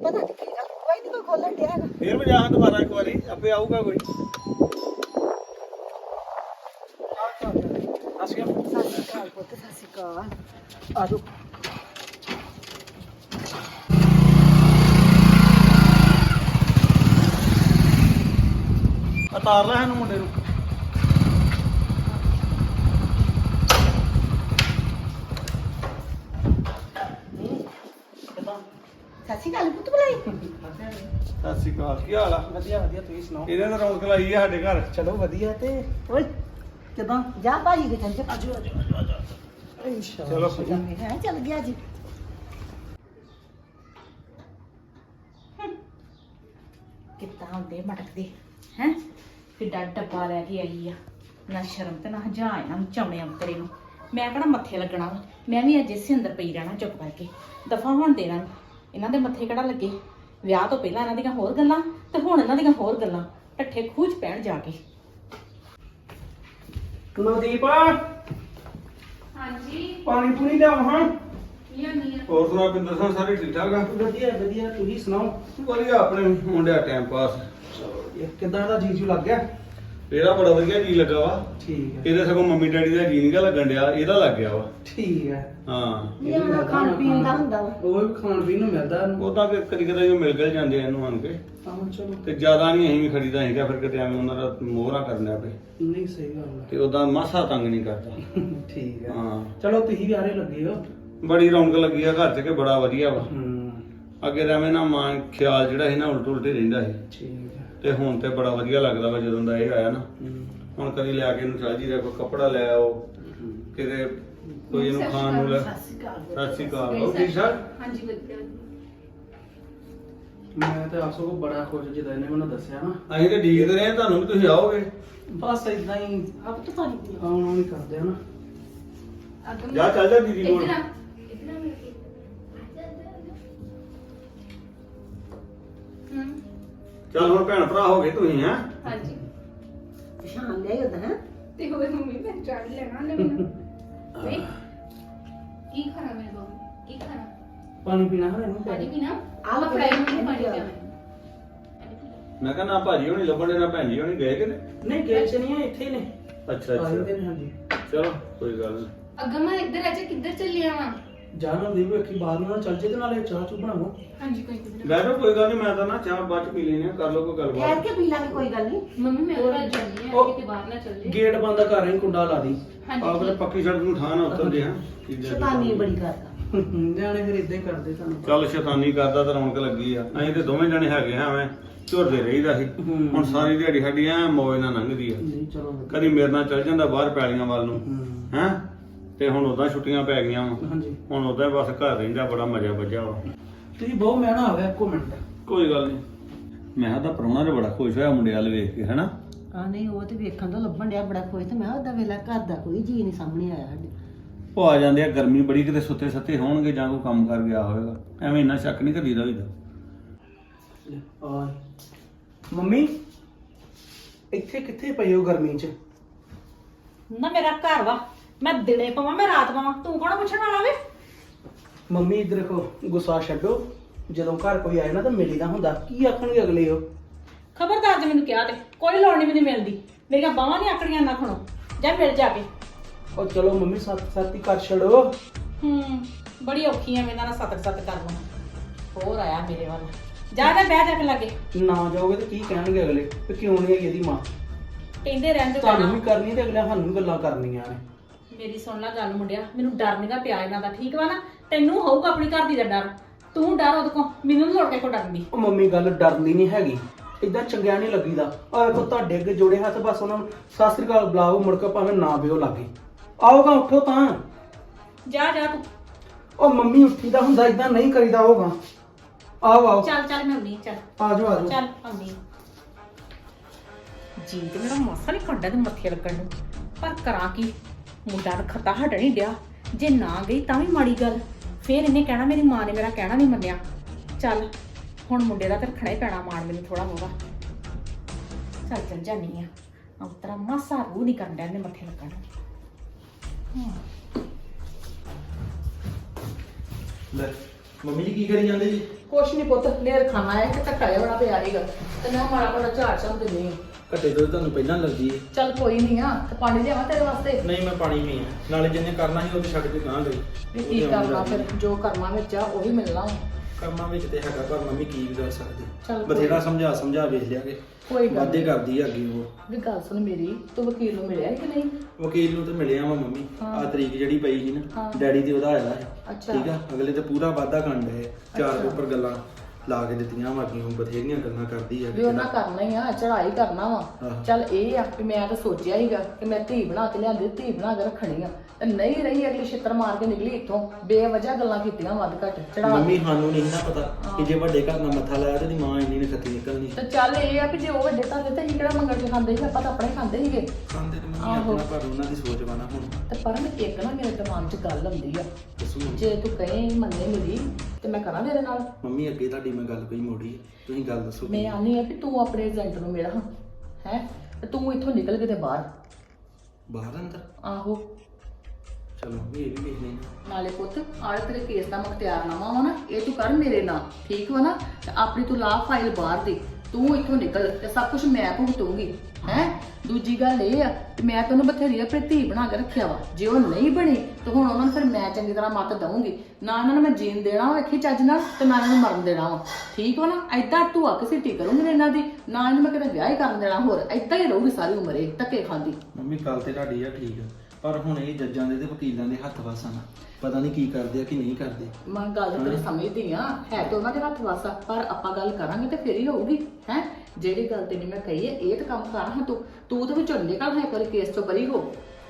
ਪਤਾ ਨਹੀਂ ਕੀ ਗੱਲ ਕੋਈ ਨਹੀਂ ਕੋਈ ਖੋਲਣ ਡਿਆ ਹੈਗਾ। ਫੇਰ ਮੈਂ ਜਾਵਾਂ ਦੁਬਾਰਾ ਇੱਕ ਵਾਰੀ, ਆਪੇ ਆਊਗਾ ਕੋਈ। ਅਸਿਆ ਸਤਿ ਸ਼੍ਰੀ ਅਕਾਲ ਪੁੱਤ ਸਤਿ ਸ਼੍ਰੀ ਅਕਾਲ ਆ ਜਾਓ ਉਤਾਰ ਲੈ ਇਹਨੂੰ ਮੁੰਡੇ ਨੂੰ। ਸਤਿ ਸ਼੍ਰੀ ਅਕਾਲ ਪੁੱਤ ਬੁਲਾਈ ਸਤਿ ਸ਼੍ਰੀ ਅਕਾਲ। ਕੀ ਹਾਲ ਆ? ਵਧੀਆ ਵਧੀਆ ਤੁਸੀਂ ਸੁਣਾਓ? ਇਹਨੇ ਤਾਂ ਰੌਣਕ ਲਾਈ ਆ ਸਾਡੇ ਘਰ। ਚਲੋ ਵਧੀਆ ਤੇ। ਓਏ ਕਿਦਾਂ ਜਾ ਭਾਜੀ ਦੇ ਚੱਲ ਜਾ। ਆਜੋ ਆਜੋ ਆਜੋ ਆਜੋ ਇੰਸ਼ਾ ਚਲੋ ਹੈ ਚੱਲ ਗਿਆ ਜੀ। ਕਿੱਦਾਂ ਹੁੰਦੇ ਮਟਕਦੇ? ਹੈ? ਕਿੱਡਾ ਡੱਬਾ ਲੈ ਕੇ ਆਈ ਆ। ਨਾ ਸ਼ਰਮ ਤੇ ਨਾ ਹਜਾ ਇਹਨਾਂ ਨੂੰ ਚਾਉਣੇ ਅੰਤਰੇ ਨੂੰ। ਮੈਂ ਕਿਹੜਾ ਮੱਥੇ ਲੱਗਣਾ ਵਾ? ਮੈਂ ਵੀ ਅੱਜ ਇਸੇ ਅੰਦਰ ਪਈ ਰਹਿਣਾ ਚੁੱਪ ਕਰਕੇ। ਦਫਾ ਹੋਣ ਦੇਣਾ। ਇਹਨਾਂ ਦੇ ਮੱਥੇ ਕਿਹੜਾ ਲੱਗੇ? ਵਿਆਹ ਤੋਂ ਪਹਿਲਾਂ ਇਹਨਾਂ ਦੀਆਂ ਹੋਰ ਗੱਲਾਂ ਤੇ ਹੁਣ ਇਹਨਾਂ ਦੀਆਂ ਹੋਰ ਗੱਲਾਂ। ਠੱਠੇ ਖੂਚ ਪੈਣ ਜਾ ਕੇ। ਨਵਦੀਪ ਹਾਂਜੀ। ਪਾਣੀ ਪੂਣੀ ਲਿਆਓ ਹਾਂ। ਲਿਆਨੀ ਆ। ਹੋਰ ਸੁਣਾ ਪਿੰਦਰ ਸਿੰਘ ਸਾਰੇ ਠੀਕ ਠਾਕ ਆ? ਵਧੀਆ ਵਧੀਆ। ਤੁਸੀਂ ਸੁਣਾਓ? ਵਧੀਆ ਆਪਣੇ ਮੁੰਡਿਆ ਟਾਈਮ ਪਾਸ ਚਲੋ ਇਹ ਕਿਦਾਂ ਦਾ ਜੀਜੂ ਲੱਗ ਗਿਆ? ਇਹਦਾ ਬੜਾ ਵਧੀਆ ਜੀ ਲੱਗਾ ਵਾ। ਠੀਕ ਹੈ। ਇਹਦੇ ਸਗੋਂ ਮੰਮੀ ਡੈਡੀ ਦਾ ਜੀ ਨਹੀਂ ਗਾ ਲੱਗਣ ਡਿਆ ਇਹਦਾ ਲੱਗ ਗਿਆ ਵਾ। ਠੀਕ ਹੈ। ਹਾਂ। ਨਿਆਣਾ ਖਾਣ ਪੀਣ ਦਾ ਹੁੰਦਾ ਵਾ। ਉਹ ਵੀ ਖਾਣ ਪੀਣ ਨੂੰ ਮਿਲਦਾ ਇਹਨੂੰ। ਉਹ ਤਾਂ ਕਿ ਕਦੀ ਕਦੇ ਜੋ ਮਿਲ ਗਏ ਜਾਂਦੇ ਆ ਇਹਨੂੰ ਆਣ ਕੇ। ਆਹ ਚਲੋ। ਤੇ ਜ਼ਿਆਦਾ ਨਹੀਂ ਅਸੀਂ ਵੀ ਖਰੀਦਾ ਹੈਗਾ ਫਿਰ ਕਿਤੇ ਐਵੇਂ ਉਹਨਾਂ ਦਾ ਮੋਹਰਾ ਕਰਨਾ ਪਏ। ਨਹੀਂ ਸਹੀ ਗੱਲ ਤੇ ਉਹਦਾ ਮਾਸਾ ਤੰਗ ਨਹੀਂ ਕਰਦਾ। ਹੈ ਠੀਕ ਹੈ। ਹਾਂ। ਚਲੋ ਤੁਸੀਂ ਵੀ ਆਰੇ ਲੱਗੇ ਹੋ। ਬੜੀ ਰੌਣਕ ਲੱਗੀ ਆ ਘਰ 'ਚ ਕਿ ਬੜਾ ਵਧੀਆ ਵਾ। ਹੂੰ। ਅੱਗੇ ਤਾਂ ਐਵੇਂ ਨਾ ਮਾਂ ਖਿਆਲ ਜਿਹੜਾ ਸੀ ਨਾ ਉਲਟ ਉਲਟ ਰਹਿੰਦਾ ਸੀ। ਠੀਕ ਤੇ ਹੁਣ ਤੇ ਬੜਾ ਵਧੀਆ ਲੱਗਦਾ ਵਾ ਜਦੋਂ ਦਾ ਇਹ ਆਇਆ ਨਾ। ਹੁਣ ਕਦੀ ਲਿਆ ਕੇ ਇਹਨੂੰ ਚਾਹ ਜੀ ਦਾ ਕੋਈ ਕੱਪੜਾ ਲੈ ਆਓ ਕਿਤੇ ਕੋਈ ਇਹਨੂੰ ਖਾਣ ਨੂੰ ਲੈ ਸਤਿ ਸ਼੍ਰੀ ਅਕਾਲ। ਹੋ ਠੀਕ ਠਾਕ? ਹਾਂਜੀ ਵਧੀਆ। ਮੈਂ ਤਾਂ ਆਪਸੋ ਕੋ ਬੜਾ ਖੁਸ਼ ਜਦੋਂ ਇਹਨੇ ਮੈਨੂੰ ਦੱਸਿਆ ਨਾ। ਅਸੀਂ ਤੇ ਡੀਕਦੇ ਰਹੇ ਤੁਹਾਨੂੰ ਵੀ ਤੁਸੀਂ ਆਓਗੇ। ਬਸ ਇਦਾਂ ਹੀ ਆਪ ਤਾਂ ਪਾਣੀ ਪੀ ਆਉਣ ਆਉਣ ਹੀ ਕਰਦੇ ਆ ਨਾ ਜਾ ਚੱਲ ਜਾ ਦੀਦੀ ਕੋਲ। ਚੱਲ ਹੁਣ ਭੈਣ ਭਰਾ ਹੋ ਗਏ ਤੁਸੀਂ ਹੈ? ਹਾਂਜੀ। ਪਛਾਣ ਲਿਆ ਹੀ ਉਹਦਾ ਹੈ? ਤੇ ਹੋਰ ਮੰਮੀ ਮੈਂ ਚੜ ਲੈਣਾ ਲੈ ਮੈਨੂੰ। ਵੇ ਕੀ ਖਾਣਾ ਮੇਰੇ ਕੋਲ ਕੀ ਖਾਣਾ? ਪਾਣੀ ਪੀਣਾ ਹੈ ਇਹਨੂੰ? ਪਾਣੀ ਪੀਣਾ? ਆਹ ਆਹ ਫਰਾਈ ਨੂੰ ਪਾਣੀ ਪੀਣਾ। ਮੈਂ ਕਿਹਾ ਨਾ ਭਾਜੀ ਹੋਣੀ ਲੱਭਣ ਦੇ ਨਾ ਭੈਣ ਜੀ ਹੋਣੀ ਗਏ ਕਿਤੇ? ਨਹੀਂ ਗਏ ਚ ਨਹੀਂ ਹੈ ਇੱਥੇ ਹੀ ਨੇ। ਅੱਛਾ ਆਏ ਅੱਛਾ ਨੇ ਹਾਂਜੀ। ਚਲੋ ਕੋਈ ਗੱਲ ਨਹੀਂ ਅੱਗਾ ਮੈਂ ਇੱਧਰ ਅੱਜ ਕਿੱਧਰ ਚੱਲਿਆ ਵਾਂ? ਜਾਨ ਹੁੰਦੀ ਵੀ ਅੱਖੀ ਬਾਹਰ ਨੂੰ ਨਾ ਚੱਲ ਜੇ ਤੇ ਨਾਲੇ ਚਾਹ ਚੂ ਬਣਾਵੋ ਹਾਂਜੀ ਕੋਈ ਗੱਲ ਨਹੀਂ ਮੈਂ ਤਾਂ ਨਾ ਚਾਹ ਬਾਅਦ ਚ ਪੀ ਲੈਣੀ ਆ ਕਰ ਲਓ ਕੋਈ ਠਹਿਰ ਗੱਲਬਾਤ ਕੇ ਪੀ ਲਾਂਗੇ ਕੋਈ ਗੱਲ ਨਹੀਂ ਮੰਮੀ ਮੈਂ ਤਾਂ ਚੱਲੀ ਆ ਉਹ- ਕਿਤੇ ਬਾਹਰ ਨਾ ਚੱਲੇ ਗੇਟ ਬੰਦ ਕਰ ਰਹੀ ਕੁੰਡਾ ਲਾ ਦੀ। ਹਾਂਜੀ ਆਪ ਠੀਕ। ਪੱਕੀ ਸੜਕ ਨੂੰ ਠਾਣਾ ਉੱਤਰ ਦੇ ਹਾਂ ਸ਼ੈਤਾਨੀ ਬੜੀ ਕਰਦਾ। ਨਿਆਣੇ ਫਿਰ ਇਦਾਂ ਹੀ ਕਰਦੇ ਤੁਹਾਨੂੰ ਚੱਲ ਸ਼ੈਤਾਨੀ ਕਰਦਾ ਤਾਂ ਰੌਣਕ ਲੱਗੀ ਆ। ਅਸੀਂ ਤੇ ਦੋਵੇਂ ਜਣੇ ਹੈਗੇ ਹਾਂ ਐਵੇਂ ਝੁਰਦੇ ਰਹੀਦਾ ਸੀ। ਹੂੰ। ਹੁਣ ਸਾਰੀ ਦਿਹਾੜੀ ਸਾਡੀ ਐ ਮੌਜ ਨਾਲ ਲੰਘਦੀ ਆ। ਨਹੀਂ ਚਲੋ ਕਦੀ ਮੇਰੇ ਨਾਲ ਚੱਲ ਜਾਂਦਾ ਬਾਹਰ ਪੈਲੀਆਂ ਵੱਲ ਨੂੰ। ਹੂੰ। ਹੈਂ? ਤੇ ਹੁਣ ਉਦਾਂ ਛੁੱਟੀਆਂ ਪੈ ਗਈਆਂ ਵਾ। ਹਾਂਜੀ। ਹੁਣ ਉਦਾਂ ਬਸ ਘਰ ਰਹਿੰਦਾ ਬੜਾ ਮਜ਼ਾ ਵੱਜਾ ਵਾ। ਤੁਸੀਂ ਬਹੁਤ ਮਿਹਣਾ ਆ ਗਿਆ ਇੱਕੋ ਮਿੰਟ। ਕੋਈ ਗੱਲ ਨਹੀਂ। ਮੈਂ ਕਿਹਾ ਤਾਂ ਪ੍ਰਾਹੁਣਾ ਤੇ ਬੜਾ ਖੁਸ਼ ਹੋਇਆ ਮੁੰਡੇ ਵੱਲ ਵੇਖ ਕੇ ਹੈਨਾ? ਆ ਨਹੀਂ ਉਹ ਤੇ ਵੇਖਣ ਤੋਂ ਲੱਭਣ ਡਿਆ ਬੜਾ ਖੁਸ਼ ਤੇ ਮੈਂ ਉਹਦਾ ਵੇਲਾ ਘਰ ਦਾ ਕੋਈ ਜੀ ਨਹੀਂ ਸਾਹਮਣੇ ਆਇਆ ਸਾਡੇ। ਉਹ ਆ ਜਾਂਦੇ ਆ ਗਰਮੀ ਬੜੀ ਕਿਤੇ ਸੁੱਤੇ ਸੱਤੇ ਹੋਣਗੇ ਜਾਂ ਕੋਈ ਕੰਮ ਕਰ ਗਿਆ ਹੋਵੇਗਾ। ਐਵੇਂ ਇੰਨਾ ਸ਼ੱਕ ਨਹੀਂ ਕਰੀਦਾ ਹੋਈਦਾ। ਆ ਮੰਮੀ ਇੱਥੇ ਕਿੱਥੇ ਪਈ ਹੋ ਗਰਮੀ 'ਚ? ਨਾ ਮੇਰਾ ਘਰ ਵਾ। ਮੈਂ ਦਿਨੇ ਪਵਾਂ ਮੈਂ ਰਾਤ ਪਵਾਂ। ਤੂੰ ਕੌਣ ਪੁੱਛਣ ਵਾਲਾ ਵੇ? ਮੰਮੀ ਇੱਧਰ ਦੇਖੋ ਗੁੱਸਾ ਛੱਡੋ। ਜਦੋਂ ਘਰ ਕੋਈ ਆਏ ਨਾ ਤਾਂ ਮਿਲੀਦਾ ਹੁੰਦਾ। ਕੀ ਆਖਣਗੇ ਅਗਲੇ ਉਹ? ਖਬਰਦਾਰ ਜੇ ਮੈਨੂੰ ਕਿਹਾ ਤੇ ਕੋਈ ਲੋੜ ਨਹੀਂ ਮੈਨੂੰ ਮਿਲਦੀ ਮੇਰੀਆਂ ਬਾਹਾਂ ਨਹੀਂ ਆਕੜੀਆਂ ਨਾ ਖਣੋ। ਜਾ ਮਿਲ ਜਾ ਕੇ। ਉਹ ਚਲੋ ਮੰਮੀ ਸੱਤ ਸੱਤ ਹੀ ਕਰ ਛੱਡੋ। ਹੂੰ ਬੜੀ ਔਖੀ ਐ ਮੇਰੇ ਨਾਲ ਸਤਕ ਸਤਕ ਕਰ ਲਵਾਂ। ਹੋਰ ਆਇਆ ਮੇਰੇ ਵੱਲ। ਜਾ ਜਾ ਬਹਿ ਜਾ ਕੇ ਲੱਗੇ। ਨਾ ਜਾਓਗੇ ਤੇ ਕੀ ਕਹਿਣਗੇ ਅਗਲੇ? ਕਿ ਕਿਉਂ ਨਹੀਂ ਹੈਗੀ ਇਹਦੀ ਮਾਂ? ਕਹਿੰਦੇ ਰਹਿੰਦੇ ਤੁਹਾਨੂੰ ਵੀ ਕਰਨੀ ਤੇ ਅਗਲੇ ਸਾਨੂੰ ਵੀ ਗੱਲਾਂ ਕਰਨੀਆਂ ਨੇ। ਮੇਰੀ ਸੁਣ ਲੈ ਗੱਲ ਮੁੰਡਿਆ ਮੈਨੂੰ ਡਰ ਨਹੀਂਗਾ ਪਿਆ ਇਹਨਾਂ ਦਾ ਠੀਕ ਵਾ ਨਾ? ਤੈਨੂੰ ਹੋਊਗਾ ਆਪਣੀ ਘਰ ਦੀ ਦਾ ਡਰ। ਤੂੰ ਡਰ ਉਹਦੇ ਕੋ ਮੈਨੂੰ ਨੀ ਲੋੜ ਕੇ ਕੋ ਡਰਨੀ ਉਹ ਮੰਮੀ ਗੱਲ ਡਰਦੀ ਨਹੀਂ ਹੈਗੀ। ਇਦਾਂ ਚੰਗਿਆ ਨਹੀਂ ਲੱਗੀਦਾ। ਆ ਵੇਖੋ ਤੁਹਾਡੇ ਅੱਗੇ ਜੋੜੇ ਹੱਥ ਬਸ ਉਹਨਾਂ ਨੂੰ ਸਤਿ ਸ੍ਰੀ ਅਕਾਲ ਬੁਲਾਓ ਮੁੜ ਕੇ ਭਾਵੇਂ ਨਾ ਬਿਓ ਲਾਗੇ। ਆਓਗਾ ਉੱਠੋ ਤਾਂ। ਜਾ ਜਾ ਤੂੰ। ਉਹ ਮੰਮੀ ਉੱਠੀ ਦਾ ਹੁੰਦਾ ਇਦਾਂ ਨਹੀਂ ਕਰੀਦਾ ਹੋਗਾ ਆਓ ਆਓ। ਚੱਲ ਚੱਲ ਮੈਂ ਆਉਣੀ ਚੱਲ। ਆਜੋ ਆਜੋ ਚੱਲ ਆਉਣੀ ਜੀ ਤੇ ਮੇਰਾ ਮਾਸਾ ਨਹੀਂ ਖੰਡਾ ਤੇ ਮੱਥੇ ਲੱਗਣ ਨੂੰ। ਪਰ ਕਰਾਂ ਕੀ? ਮੁੰਡਾ ਰਖਤਾ ਹਟ ਨਹੀਂ ਡਿਆ। ਜੇ ਨਾ ਗਈ ਤਾਂ ਵੀ ਮਾੜੀ ਗੱਲ। ਫੇਰ ਇਹਨੇ ਕਹਿਣਾ ਮੇਰੀ ਮਾਂ ਨੇ ਮੇਰਾ ਕਹਿਣਾ ਨਹੀਂ ਮੰਨਿਆ। ਚੱਲ ਹੁਣ ਮੁੰਡੇ ਦਾ ਤੇ ਰੱਖਣਾ ਹੀ ਪੈਣਾ ਮਾਣ ਮੈਨੂੰ ਥੋੜਾ ਬਹੁਤਾ। ਚੱਲ ਚੱਲ ਜਾਨੀ ਆ। ਅੰਤਰਾ ਮਾਸਾ ਰੂ ਨਹੀਂ ਕਰਨ ਡਿਆ ਮੱਥੇ ਲੱਗਣ। ਲੈ ਮੰਮੀ ਜੀ ਕੀ ਕਰੀ ਜਾਂਦੇ ਜੀ? ਕੁਛ ਨਹੀਂ ਪੁੱਤ ਨੇਰ ਖਾਣਾ ਹੈ ਕਿ ਧੱਕਾ ਜਿਹਾ ਬਣਾ ਪਿਆ ਹੀਗਾ ਤੇ ਮੈਂ ਮਾੜਾ ਮਾੜਾ ਝਾੜ ਦਿੰਨੀ ਆ। ਘੱਟੇ ਤੋਂ ਤੁਹਾਨੂੰ ਪਹਿਲਾਂ ਲੱਗੀ ਹੈ। ਚੱਲ ਕੋਈ ਨਹੀਂ ਆ ਤੇ ਪਾਣੀ ਲਿਆਵਾਂ ਤੇਰੇ ਵਾਸਤੇ? ਨਹੀਂ ਮੈਂ ਪਾਣੀ ਪੀਆ ਨਾਲੇ ਜਿੰਨੇ ਕਰਨਾ ਸੀ ਉਹ ਤੇ ਛੱਡ ਕੇ ਗਾਂ ਗਈ ਵੀ ਕੀ ਕਰਨਾ ਫਿਰ? ਜੋ ਕਰਮਾਂ ਵਿੱਚ ਆ ਉਹੀ ਮਿਲਣਾ। ਕਰਮਾਂ ਵਿੱਚ ਤੇ ਹੈਗਾ ਪਰ ਮੰਮੀ ਕੀ ਕਰ ਸਕਦੀ। ਚੱਲ ਕੋਈ ਬਥੇਰਾ ਸਮਝਾ ਸਮਝਾ ਵੇਖ ਲਿਆ ਕਿ। ਕੋਈ ਗੱਲ ਵਾਦੇ। ਕਰਦੀ ਆ ਅੱਗੇ ਉਹ। ਵੀ ਗੱਲ ਸੁਣ ਮੇਰੀ ਤੂੰ ਵਕੀਲ ਨੂੰ ਮਿਲਿਆ ਕਿ ਨਹੀਂ? ਵਕੀਲ ਨੂੰ ਤੇ ਮਿਲਿਆ ਵਾ ਮੰਮੀ। ਹਾਂ। ਆ ਤਰੀਕ ਜਿਹੜੀ ਪਈ ਸੀ ਨਾ। ਡੈਡੀ ਤੇ ਉਹਦਾ ਆਇਆ ਅੱਛਾ। ਠੀਕ ਆ? ਅਗਲੇ ਤੇ ਪੂਰਾ ਵਾਦਾ ਕਰਨ ਡਏ ਚਾਰ ਅੱਛਾ। ਗੱਲਾਂ। ਲਾ ਕੇ ਦਿੱਤੀਆਂ ਵਾ ਅੱਗੇ ਉਹ ਬਥੇਰੀਆਂ ਗੱਲਾਂ ਕਰਦੀ ਆ ਵੀ ਉਹਨਾਂ ਕਰਨਾ ਹੀ ਆ ਚੜਾਈ ਕਰਨਾ ਵਾ। ਚੱਲ ਇਹ ਆ ਵੀ ਮੈਂ ਤਾਂ ਸੋਚਿਆ ਹੀਗਾ ਕਿ ਮੈਂ ਧੀ ਬਣਾ ਕੇ ਲਿਆਂਦੀ ਧੀ ਬਣਾ ਕੇ ਰੱਖਣੀ ਆ ਤੇ ਨਹੀਂ ਰਹੀ ਅਗਲੀ ਛਿੱਤਰ ਮਾਰ ਕੇ ਨਿਕਲੀ ਇੱਥੋਂ ਬੇਵਜ੍ਹਾ ਗੱਲਾਂ ਕੀਤੀਆਂ ਵੱਧ ਘੱਟ ਚੜਾ ਮੰਮੀ ਸਾਨੂੰ ਨਹੀਂ ਨਾ ਪਤਾ ਕਿ ਜੇ ਵੱਡੇ ਘਰ ਨਾਲ ਮੱਥਾ ਲਾਇਆ ਤੇ ਦੀ ਮਾਂ ਇੰਨੀ ਨੇ ਖੱਤੀ ਨਿਕਲਣੀ। ਤੇ ਚੱਲ ਇਹ ਆ ਵੀ ਜੇ ਉਹ ਵੱਡੇ ਤਾਂ ਤੇ ਅਸੀਂ ਕਿਹੜਾ ਮੰਗਣ ਕੇ ਖਾਂਦੇ ਸੀ ਆਪਾਂ ਤਾਂ ਆਪਣੇ ਖਾਂਦੇ ਸੀਗੇ। ਖਾਂਦੇ ਤੇ ਮੰਮੀ ਆਹੋ। ਆਪਣਾ ਪਰ ਉਹਨਾਂ ਦੀ ਸੋਚ ਵਾਣਾ ਹੁਣ। ਤੇ ਪਰ ਮੈਂ ਇੱਕ ਨਾ ਮੇਰੇ ਦਿਮਾਗ 'ਚ ਗੱਲ ਆਉਂਦੀ ਆ। ਦੱਸੋ। ਜੇ ਤੂੰ ਕਹੇ ਮੰਨੇ ਮੇਰੀ ਤੇ ਮੈਂ ਕਰਾਂ ਤੇਰੇ ਨਾਲ? ਮੰਮੀ ਅੱਗੇ ਤੁਹਾਡੀ ਮੈਂ ਗੱਲ ਕੋਈ ਮੋੜੀ। ਤੁਸੀਂ ਗੱਲ ਦੱਸੋ ਮੈਂ ਆਨੀ ਆ ਕਿ ਤੂੰ ਆਪਣੇ ਏਜੰਟ ਨੂੰ ਮਿਲ ਹਾਂ? ਤੇ ਤੂੰ ਇੱਥੋਂ ਨਿਕਲ ਕਿਤੇ ਬਾਹਰ। ਬਾਹਰ ਅੰਦਰ? ਆਹੋ। ਚਲੋ ਵੀ ਇਹ ਵੀ ਵੇਖ ਲੈਣਾ ਨਾਲੇ ਪੁੱਤ ਆਲੇ ਤੇਰੇ ਕੇਸ ਦਾ ਮੁਖਤਿਆਰਨਾਮਾ ਵਾ ਨਾ ਇਹ ਤੂੰ ਕਰ ਮੇਰੇ ਨਾਲ ਠੀਕ ਵਾ ਨਾ? ਤੇ ਆਪਣੀ ਤੂੰ ਲਾ ਫਾਈਲ ਬਾਹਰ ਦੀ। ਤੂੰ ਇੱਥੋਂ ਨਿਕਲ ਤੇ ਸਭ ਕੁਝ ਮੈਂ ਭੁਗਤੂੰਗੀ ਹੈ? ਦੂਜੀ ਗੱਲ ਇਹ ਆ ਕਿ ਮੈਂ ਤੈਨੂੰ ਬਥੇਰੀ ਆਪਣੀ ਧੀ ਬਣਾ ਕੇ ਰੱਖਿਆ ਵਾ। ਜੇ ਉਹ ਨਹੀਂ ਬਣੀ, ਤਾਂ ਹੁਣ ਉਹਨਾਂ ਨੂੰ ਫਿਰ ਮੈਂ ਚੰਗੀ ਤਰ੍ਹਾਂ ਮੱਤ ਦਵਾਂਗੀ ਨਾ ਇਹਨਾਂ ਨੂੰ ਮੈਂ ਜੀਣ ਦੇਣਾ ਵਾ ਇੱਥੇ ਚੱਜ ਨਾਲ, ਤੇ ਨਾ ਇਹਨਾਂ ਨੂੰ ਮਰਨ ਦੇਣਾ ਵਾ। ਠੀਕ ਵਾ ਨਾ? ਐਦਾਂ ਤੂੰ ਆ ਕਿਸੇ ਟੀ ਕਰੂੰਗੀ ਇਹਨਾਂ ਦੀ। ਨਾ ਇਹਨੂੰ ਮੈਂ ਕਿਤੇ ਵਿਆਹ ਹੀ ਕਰਨ ਦੇਣਾ ਹੋਰ। ਐਦਾਂ ਹੀ ਰਹੂਗੀ ਸਾਰੀ ਉਮਰ ਇਹ, ਧੱਕੇ ਖਾਂਦੀ। ਮੰਮੀ, ਗੱਲ ਤੇ ਤੁਹਾਡੀ ਆ ਠੀਕ। ਆ ਪਰ ਹੁਣ ਇਹ ਜੱਜਾਂ ਦੇ ਤੇ ਵਕੀਲਾਂ ਦੇ ਹੱਥ ਵਸ ਆ ਨਾ ਪਤਾ ਨਹੀਂ ਕੀ ਕਰਦੇ ਆ ਕਿ ਨਹੀਂ ਕਰਦੇ ਮੈਂ ਗੱਲ ਤਾਂ ਸਮਝਦੀ ਆ ਹੈ ਤਾਂ ਉਹਨਾਂ ਦੇ ਹੱਥ ਵਾਸਾ ਪਰ ਆਪਾਂ ਗੱਲ ਕਰਾਂਗੇ ਤੇ ਫੇਰ ਹੀ ਹੋਊਗੀ ਹੈ ਜਿਹੜੀ ਗੱਲ ਤੈਨੂੰ ਮੈਂ ਕਹੀ ਹੈ ਇਹ ਤਾਂ ਕੰਮ ਕਰ ਹਾਂ ਤੂੰ ਤੂੰ ਤੇ ਵਿੱਚੋਂ ਨਿਕਲ ਹੈ ਕੋਈ ਕੇਸ ਤੋਂ ਬਰੀ ਹੋ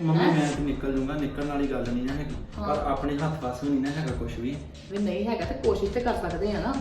ਮੰਮੀ? ਮੈਂ ਤੇ ਨਿਕਲ ਜੂੰਗਾ ਨਿਕਲਣ ਵਾਲੀ ਗੱਲ ਨਹੀਂ ਨਾ ਹੈਗੀ। ਪਰ ਆਪਣੇ ਹੱਥ ਵਸ ਵੀ ਨਹੀਂ ਨਾ ਹੈਗਾ ਕੁਝ ਵੀ ਵੀ ਨਹੀਂ ਹੈਗਾ ਤੇ ਕੋਸ਼ਿਸ਼ ਤੇ ਕਰ ਸਕਦੇ ਆ ਨਾ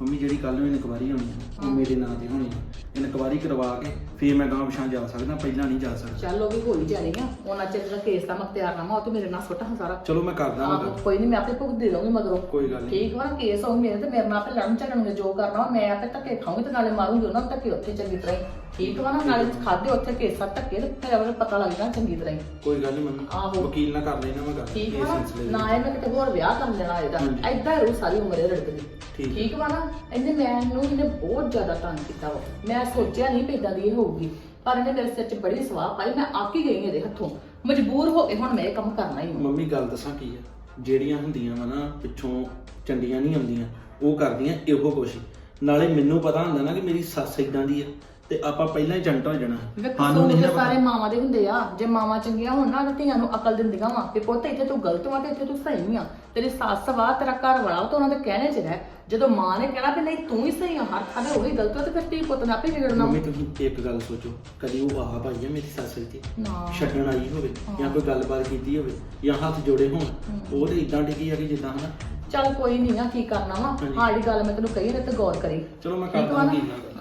ਮੰਮੀ ਜਿਹੜੀ ਕੱਲ ਨੂੰ ਇਨਕੁਆਰੀ ਹੋਣੀ ਆ ਉਹ। ਮੇਰੇ ਨਾਂ ਦੀ ਹੋਣੀ ਆ ਇਨਕੁਆਰੀ ਕਰਵਾ ਕੇ ਫੇਰ ਮੈਂ ਗਾਂਵ ਪਛਾਣ ਜਾ ਸਕਦਾ ਪਹਿਲਾਂ ਨਹੀਂ ਜਾ ਸਕਦਾ। ਚੱਲ ਉਹ ਵੀ ਹੋ ਹੀ ਜਾਣੀ ਆ। ਉਹਨਾਂ ਚਿਰ ਜਿਹੜਾ ਕੇਸ ਦਾ ਮਖਤਿਆਰਨਾਮਾ ਉਹ ਤੇ ਮੇਰੇ ਨਾਲ ਸੁੱਟ ਹਾਂ ਸਾਰਾ। ਚਲੋ ਮੈਂ ਕਰਦਾ ਮੈਂ ਆਹੋ, ਗੱਲ। ਕੋਈ ਨਹੀਂ ਮੈਂ ਆਪੇ ਭੁਗਤ ਦੇ ਲਵਾਂਗੀ ਮਗਰੋਂ। ਕੋਈ ਗੱਲ ਨੀ। ਠੀਕ ਵਾ ਕੇਸ ਹੋਊ ਮੇਰੇ ਤੇ ਮੇਰੇ ਨਾਲ ਆਪੇ ਲੜਨ ਝਗੜਨਗੇ ਜੋ ਕਰਨਾ ਵਾ, ਮੈਂ ਆਪੇ ਧੱਕੇ ਖਾਊਂਗੀ ਤੇ ਨਾਲੇ ਮਾਰੂੰਗੀ ਉਹਨਾਂ ਨੂੰ ਧੱਕੇ ਉੱਥੇ ਚੰਗੀ ਤਰ੍ਹਾਂ ਹੀ। ਠੀਕ ਵਾ ਨਾ ਨਾਲੇ ਖਾਦੇ ਉੱਥੇ ਕੇਸਾਂ ਧੱਕੇ ਤੇ ਫਿਰ ਉਹਨੂੰ ਪਤਾ ਲੱਗ ਜਾਣਾ ਚੰਗੀ ਤਰ੍ਹਾਂ ਹੀ। ਕੋਈ ਗੱਲ ਨਹੀਂ ਆਹੋ। ਵਕੀਲ ਨਾਲ ਕਰ ਲੈਣਾ ਮੈਂ ਗੱਲ ਠੀਕ ਵਾ ਸਿਲਸਿਲੇ ਨਾ ਦੇ ਨਾ ਇਹਨੇ ਕਿਤੇ ਹੋਰ ਵਿਆਹ ਕਰ ਲੈਣਾ ਇਹਦਾ। ਹਾਂਜੀ। ਐਦਾਂ ਹੀ ਰਹੂ ਸਾਰੀ ਉਮਰ ਇਹ ਰੜਕਦੀ ਠੀਕ। ਠੀਕ ਵਾ ਨਾ ਇਹਨੇ ਮੈਨੂੰ ਇਹਨੇ ਬਹੁਤ ਜ਼ਿਆਦਾ ਤੰਗ ਕੀਤਾ ਵਾ। ਮੈਂ ਸੋਚਿਆ ਨਹੀਂ ਵੀ ਇਦਾਂ ਦੀ ਇਹ ਹੋਊਗੀ, ਪਰ ਇਹਨੇ ਮੇਰੇ ਸਿਰ 'ਚ ਬੜੀ ਸਵਾਹ ਪਾਈ, ਮੈਂ ਆਪ ਹੀ ਗਈ ਇਹਦੇ ਹੱਥੋਂ। ਮਜਬੂਰ ਹੋ ਕੇ ਹੁਣ ਮੈਂ ਇਹ ਕੰਮ ਕਰਨਾ ਹੀ ਵਾ। ਮੰਮੀ, ਗੱਲ ਦੱਸਾਂ ਕੀ ਆ? ਜਿਹੜੀਆਂ ਹੁੰਦੀਆਂ ਵਾ ਨਾ, ਪਿੱਛੋਂ ਚੰਡੀਆਂ ਨਹੀਂ ਆਉਂਦੀਆਂ, ਉਹ ਕਰਦੀਆਂ ਇਹੋ ਕੁਛ। ਨਾਲੇ ਮੈਨੂੰ ਪਤਾ ਹੁੰਦਾ ਨਾ ਕਿ ਮੇਰੀ ਸੱਸ ਇਦਾਂ ਦੀ ਆ। ਤੇ ਆਪਾਂ ਪਹਿਲਾਂ ਹੀ ਜੰਟ ਹੋ ਜਾਣਾ। ਸਾਨੂੰ ਨਹੀਂ ਨਾ ਤੇ ਸਾਰੇ ਪਤਾ। ਮਾਵਾਂ ਦੇ ਹੁੰਦੇ ਆ। ਜੇ ਮਾਵਾਂ ਚੰਗੀਆਂ ਹੋਣ ਨਾ ਤਾਂ ਧੀਆਂ ਨੂੰ ਅਕਲ ਦਿੰਦੀਆਂ ਵਾ ਕਿ ਪੁੱਤ ਇੱਥੇ ਤੂੰ ਗਲਤ ਵਾ ਤੇ ਇੱਥੇ ਤੂੰ ਸਹੀ ਆ ਤੇਰੀ ਸੱਸ ਵਾ ਤੇਰਾ ਘਰ ਵਾਲਾ ਵਾ ਤਾਂ ਉਹਨਾਂ ਦੇ ਕਹਿਣੇ 'ਚ ਰਹਿ। ਜਦੋਂ ਮਾਂ ਨੇ ਕਹਿਣਾ ਵੀ ਨਹੀਂ ਤੂੰ ਹੀ ਸਹੀ ਆ ਹਰ ਥਾਂ ਉਹੀ ਗਲਤ ਵਾ ਤੇ ਫਿਰ ਧੀ ਪੁੱਤ ਨੇ ਆਪੇ ਵਿਗੜਨਾ। ਮੰਮੀ ਤੁਸੀਂ ਇੱਕ ਗੱਲ ਸੋਚੋ। ਕਦੀ ਉਹ ਆਪ ਆਈ ਆ ਮੇਰੀ ਸੱਸ ਨਾ। ਛੱਡਣ ਆਈ ਹੋਵੇ। ਜਾਂ ਕੋਈ ਗੱਲਬਾਤ ਕੀਤੀ ਹੋਵੇ ਜਾਂ ਹੱਥ ਜੋੜੇ ਹੋਣ। ਉਹ ਤੇ ਇਦਾਂ ਟਿਕੀ ਆ ਕਿ ਜਿੱਦਾਂ ਹਨਾ? ਚੱਲ ਕੋਈ ਨਹੀਂ ਆ ਕੀ ਕਰਨਾ ਵਾ? ਹਾਂਜੀ। ਹਾਂ ਜਿਹੜੀ ਗੱਲ ਮੈਂ ਤੈਨੂੰ ਕਹੀ ਨਾ ਤੇ ਗੌਰ ਕਰੀ। ਚਲੋ ਮੈਂ ਠੀਕ ਕਰਦਾ ਵਾ ਨਾ?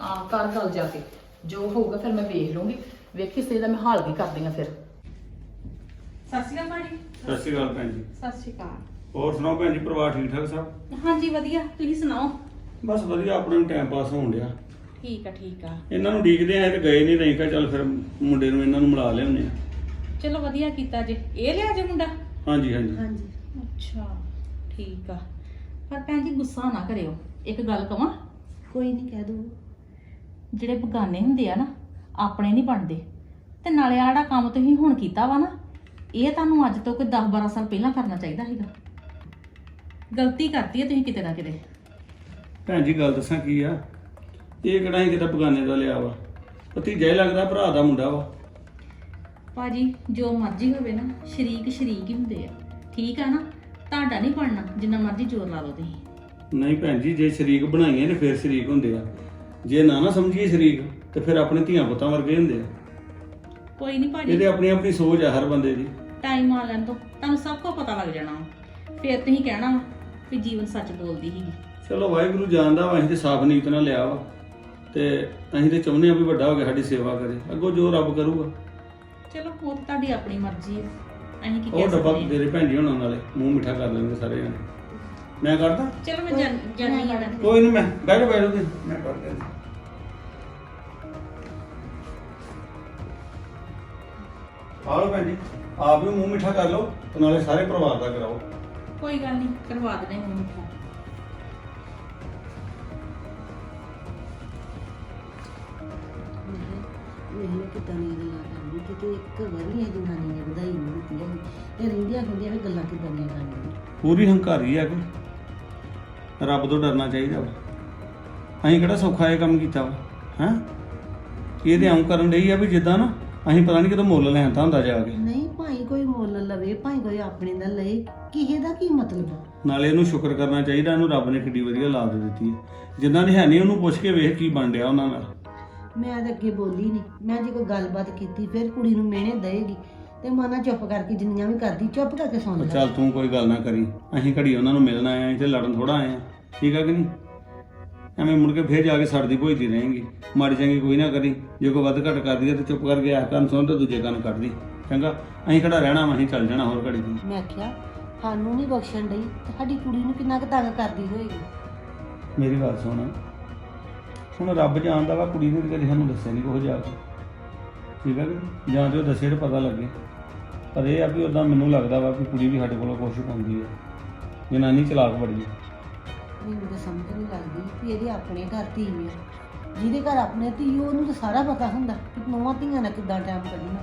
ਹਾਂ ਕਰ ਗੱਲ ਜਾ ਕੇ। ਜੋ ਹੋਊਗਾ ਫਿਰ ਮੈਂ ਵੇਖ ਲੂੰਗੀ। ਵੇਖੀ ਸੇ ਦਾ ਮੈਂ ਹਾਲ ਕੀ ਕਰਦੀ ਆ ਫਿਰ। ਸਤਿ ਸ਼੍ਰੀ ਅਕਾਲ ਭਾਜੀ। ਸਤਿ ਸ਼੍ਰੀ ਅਕਾਲ ਭੈਣ ਜੀ। ਸਤਿ ਸ਼੍ਰੀ ਅਕਾਲ। ਹੋਰ ਸੁਣਾਓ ਭੈਣ ਜੀ ਪਰਿਵਾਰ ਠੀਕ ਠਾਕ ਸਭ? ਹਾਂਜੀ ਵਧੀਆ। ਤੁਸੀਂ ਸੁਣਾਓ? ਬਸ ਵਧੀਆ ਆਪਣੇ ਨੂੰ ਟਾਈਮ ਪਾਸ ਹੋਣ ਡਿਆ। ਠੀਕ ਆ ਠੀਕ ਆ। ਇਹਨਾਂ ਨੂੰ ਡੀਕਦੇ ਆਏ ਤੇ ਗਏ ਨਹੀਂ ਨਹੀਂ ਕਾ ਚੱਲ ਫਿਰ ਮੁੰਡੇ ਨੂੰ ਇਹਨਾਂ ਨੂੰ ਮਿਲਾ ਲਿਆਉਂਦੇ ਆ। ਚਲੋ ਵਧੀਆ ਕੀਤਾ ਜੇ। ਇਹ ਲਿਆ ਜੇ ਮੁੰਡਾ? ਹਾਂਜੀ ਹਾਂਜੀ। ਹਾਂਜੀ। ਅੱਛਾ ਠੀਕ ਆ। ਪਰ ਭੈਣ ਜੀ ਗੁੱਸਾ ਨਾ ਕਰਿਓ। ਇੱਕ ਗੱਲ ਕਵਾਂ? ਕੋਈ ਨਹੀਂ ਕਹਿ ਦੂ ਜਿਹੜੇ ਬਗਾਨੇ ਹੁੰਦੇ ਆ ਨਾ ਆਪਣੇ ਨਹੀਂ ਬਣਦੇ। ਤੇ ਨਾਲੇ ਆ ਜਿਹੜਾ ਕੰਮ ਤੁਸੀਂ ਹੁਣ ਕੀਤਾ ਵਾ ਨਾ ਇਹ ਤੁਹਾਨੂੰ ਅੱਜ ਤੋਂ ਕੋਈ 10 12 ਸਾਲ ਪਹਿਲਾਂ ਕਰਨਾ ਚਾਹੀਦਾ ਸੀਗਾ। ਗਲਤੀ ਕਰਤੀ ਹੈ ਤੁਸੀਂ ਕਿਤੇ ਨਾ ਕਿਤੇ। ਭੈਣ ਜੀ ਗੱਲ ਦੱਸਾਂ ਕੀ ਆ? ਇਹ ਕਿਹੜਾ ਹੀ ਕਿਤੇ ਬਗਾਨੇ ਦਾ ਲਿਆ ਵਾ? ਭਤੀਜਾ ਹੀ ਲੱਗਦਾ ਭਰਾ ਦਾ ਮੁੰਡਾ ਵਾ। ਭਾਜੀ ਜੋ ਮਰਜ਼ੀ ਹੋਵੇ ਨਾ ਸ਼ਰੀਕ ਸ਼ਰੀਕ ਹੀ ਹੁੰਦੇ ਆ। ਠੀਕ ਆ ਨਾ? ਤੁਹਾਡਾ ਨਹੀਂ ਬਣਨਾ ਜਿੰਨਾ ਮਰਜ਼ੀ ਜ਼ੋਰ ਲਾ ਲਓ ਤੁਸੀਂ। ਨਹੀਂ ਭੈਣ ਜੀ ਜੇ ਸ਼ਰੀਕ ਬਣਾਈਏ ਤੇ ਫਿਰ ਸ਼ਰੀਕ ਹੁੰਦੇ ਆ। ਜੇ ਨਾ ਨਾ ਸਮਝੀਏ ਸ਼ਰੀਕ ਤੇ ਫਿਰ ਆਪਣੇ ਧੀਆਂ ਪੁੱਤਾਂ ਵਰਗੇ ਹੁੰਦੇ ਆ। ਕੋਈ ਨਹੀਂ ਭਾਜੀ। ਇਹਦੇ ਆਪਣੀ ਆਪਣੀ ਸੋਚ ਆ ਹਰ ਬੰਦੇ ਦੀ। ਟਾਈਮ ਆ ਲੈਣ ਤੋਂ ਤੁਹਾਨੂੰ ਸਭ ਕੁਝ ਪਤਾ ਲੱਗ ਜਾਣਾ। ਵਾ। ਫਿਰ ਤੁਸੀਂ ਕਹਿਣਾ ਵਾ ਵੀ ਜੀਵਨ ਸੱਚ ਬੋਲਦੀ ਸੀਗੀ। ਚਲੋ ਵਾਹਿਗੁਰੂ ਜਾਣਦਾ ਵਾ ਅਸੀਂ ਤੇ ਸਾਫ਼ ਨੀਤ ਨਾਲ ਲਿਆ ਵਾ। ਤੇ ਅਸੀਂ ਤੇ ਚਾਹੁੰਦੇ ਆ ਵੀ ਵੱਡਾ ਹੋ ਕੇ ਸਾਡੀ ਸੇਵਾ ਕਰੇ। ਅੱਗੋਂ ਜੋ ਰੱਬ ਕਰੂਗਾ। ਚਲੋ ਉਹ ਤਾਂ ਤੁਹਾਡੀ ਆਪਣੀ ਮਰਜ਼ੀ ਹੈ। ਅਸੀਂ ਕੀ ਉਹ ਕਹਿ ਡੱਬਾ ਸਕਦੇ ਹਾਂ। ਤੇਰੇ ਭੈਣ ਜੀ ਹੋਣਾ ਨਾਲੇ ਮੂੰਹ ਮਿੱਠਾ ਕਰ ਲੈਣਗੇ ਸਾਰੇ ਜਣੇ। ਮੈਂ ਕਰਦਾ। ਚਲੋ ਮੈਂ ਆ। ਕੋਈ ਨਹੀਂ ਮੈਂ ਬੈਠੋ ਬੈਠੋ ਤੁਸੀਂ, ਮੈਂ ਕਰ ਦਿੰਦਾ ਆਲੋ ਭੈਣ ਜੀ ਆਪ ਵੀ ਮੂੰਹ ਮਿੱਠਾ ਕਰ ਲਓ ਤੇ ਨਾਲੇ ਸਾਰੇ ਪਰਿਵਾਰ ਦਾ ਕਰਾਓ। ਕੋਈ ਗੱਲ ਨਹੀਂ ਕਰਵਾ ਦਨੇ ਮੂੰਹ ਮਿੱਠਾ। ਇਹ ਕਿਤਾ ਨਹੀਂ ਗੱਲਾਂ ਕਰਦੀ ਕਿਤੇ ਇੱਕ ਵਾਰੀ ਇਹ ਜਨਾਨੀ ਨੇ ਵਧਾਈ ਨਹੀਂ ਦਿੱਤੀ ਹੈਗੀ ਤੇ ਰਹਿੰਦੀਆਂ ਹੁੰਦੀਆਂ ਵੀ ਗੱਲਾਂ ਕਿਦਾਂ ਦੀਆਂ ਕਰਦੀਆਂ ਪੂਰੀ ਹੰਕਾਰੀ ਆ ਕੋਈ। ਰੱਬ ਤੋਂ ਡਰਨਾ ਚਾਹੀਦਾ ਵਾ। ਅਸੀਂ ਕਿਹੜਾ ਸੌਖਾ ਇਹ ਕੰਮ ਕੀਤਾ ਵਾ ਹੈ? ਇਹਦੇ ਆਉਂ ਕਰਨ ਡਈ ਆ ਵੀ ਜਿੱਦਾਂ ਨਾ ਅਸੀਂ ਪਤਾ ਨਹੀਂ ਕਿਦੋਂ ਮੁੱਲ ਲੈਂਦਾ ਹੁੰਦਾ ਜਾ ਕੇ। ਨਹੀਂ ਭਾਈ ਕੋਈ ਮੁੱਲ ਲਵੇ ਭਾਈ ਕੋਈ ਆਪਣੇ ਦਾ ਲਏ ਕਿਸੇ ਦਾ ਕੀ ਮਤਲਬ ਆ? ਨਾਲੇ ਇਹਨੂੰ ਸ਼ੁਕਰ ਕਰਨਾ ਚਾਹੀਦਾ ਇਹਨੂੰ ਰੱਬ ਨੇ ਕਿੱਡੀ ਵਧੀਆ ਲਾਦ ਦਿੱਤੀ ਹੈ ਜਿੱਦਾਂ ਦੀ ਹੈ ਨਹੀਂ ਉਹਨੂੰ ਪੁੱਛ ਕੇ ਵੇਖ ਕੀ ਬਣ ਡਿਆ ਉਹਨਾਂ ਨਾਲ। ਮੈਂ ਤਾਂ ਅੱਗੇ ਬੋਲੀ ਨਹੀਂ ਮੈਂ ਜੇ ਕੋਈ ਗੱਲਬਾਤ ਕੀਤੀ ਫਿਰ ਕੁੜੀ ਨੂੰ ਮਿਹਣੇ ਦੇਗੀ ਤੇ ਮਾਨਾ ਚੁੱਪ ਕਰਕੇ ਜਿੰਨੀਆਂ ਵੀ ਕਰਦੀ ਚੁੱਪ ਕਰਕੇ ਸੁਣ ਉਹ ਲੈ ਚੱਲ ਤੂੰ ਕੋਈ ਗੱਲ ਨਾ ਕਰੀ। ਅਸੀਂ ਘੜੀ ਉਹਨਾਂ ਨੂੰ ਮਿਲਣ ਆਏ ਆਂ ਇੱਥੇ ਲੜਨ ਥੋੜਾ ਆਏ ਆਂ। ਠੀਕ ਆ ਕਿ ਨਹੀਂ? ਐਵੇਂ ਮੁੜ ਕੇ ਫੇਰ ਜਾ ਕੇ ਸੜਦੀ ਭੋਜਦੀ ਰਹੇਂਗੀ। ਮਾੜੀ ਚੰਗੀ ਕੋਈ ਨਾ ਕਰੀ। ਜੇ ਕੋਈ ਵੱਧ ਘੱਟ ਕਰਦੀ ਹੈ ਤੇ ਚੁੱਪ ਕਰਕੇ ਆ ਕੰਨ ਸੁਣ ਤੇ ਦੂਜੇ ਕੰਨ ਕੱਢਦੀ। ਚੰਗਾ? ਅਸੀਂ ਕਿਹੜਾ ਰਹਿਣਾ ਵਾ ਅਸੀਂ ਚੱਲ ਜਾਣਾ ਹੋਰ ਘੜੀ ਮੈਂ ਕਿਹਾ ਸਾਨੂੰ ਨਹੀਂ ਬਖਸ਼ਣ ਡਈ ਤੇ ਸਾਡੀ ਕੁੜੀ ਨੂੰ ਕਿੰਨਾ ਕੁ ਤੰਗ ਕਰਦੀ ਹੋਏਗੀ? ਮੇਰੀ ਗੱਲ ਸੁਣ। ਹੁਣ ਰੱਬ ਜਾਣਦਾ ਵਾ ਕੁੜੀ ਨੇ ਕਦੇ ਸਾਨੂੰ ਦੱਸਿਆ ਨਹੀਂ ਕੁਝ ਜਾ ਕੇ। ਠੀਕ ਆ ਕਿ ਨਹੀਂ? ਜਾਂ ਤੇ ਉਹ ਦੱਸੇ ਤੇ ਪਤਾ ਲੱਗੇ। ਪਰ ਇਹ ਆ ਵੀ ਉਦਾਂ ਮੈਨੂੰ ਲੱਗਦਾ ਵਾ ਕਿ ਕੁੜੀ ਵੀ ਸਾਡੇ ਕੋਲੋਂ ਕੁਛ ਪਾਉਂਦੀ ਹੈ ਜਨਾਨੀ ਚਲਾਕ ਬੜੀ ਹੈ ਮੈਨੂੰ ਤਾਂ ਸਮਝ ਨਹੀਂ ਲੱਗਦੀ ਕਿ ਇਹਦੇ ਆਪਣੇ ਘਰ ਧੀ ਆ। ਜਿਹਦੇ ਘਰ ਆਪਣੇ ਧੀ ਉਹਨੂੰ ਤਾਂ ਸਾਰਾ ਪਤਾ ਹੁੰਦਾ ਕਿ ਨੌਵਾਂ ਧੀਆਂ ਨਾਲ ਕਿੱਦਾਂ ਟਾਈਮ ਕੱਢਣਾ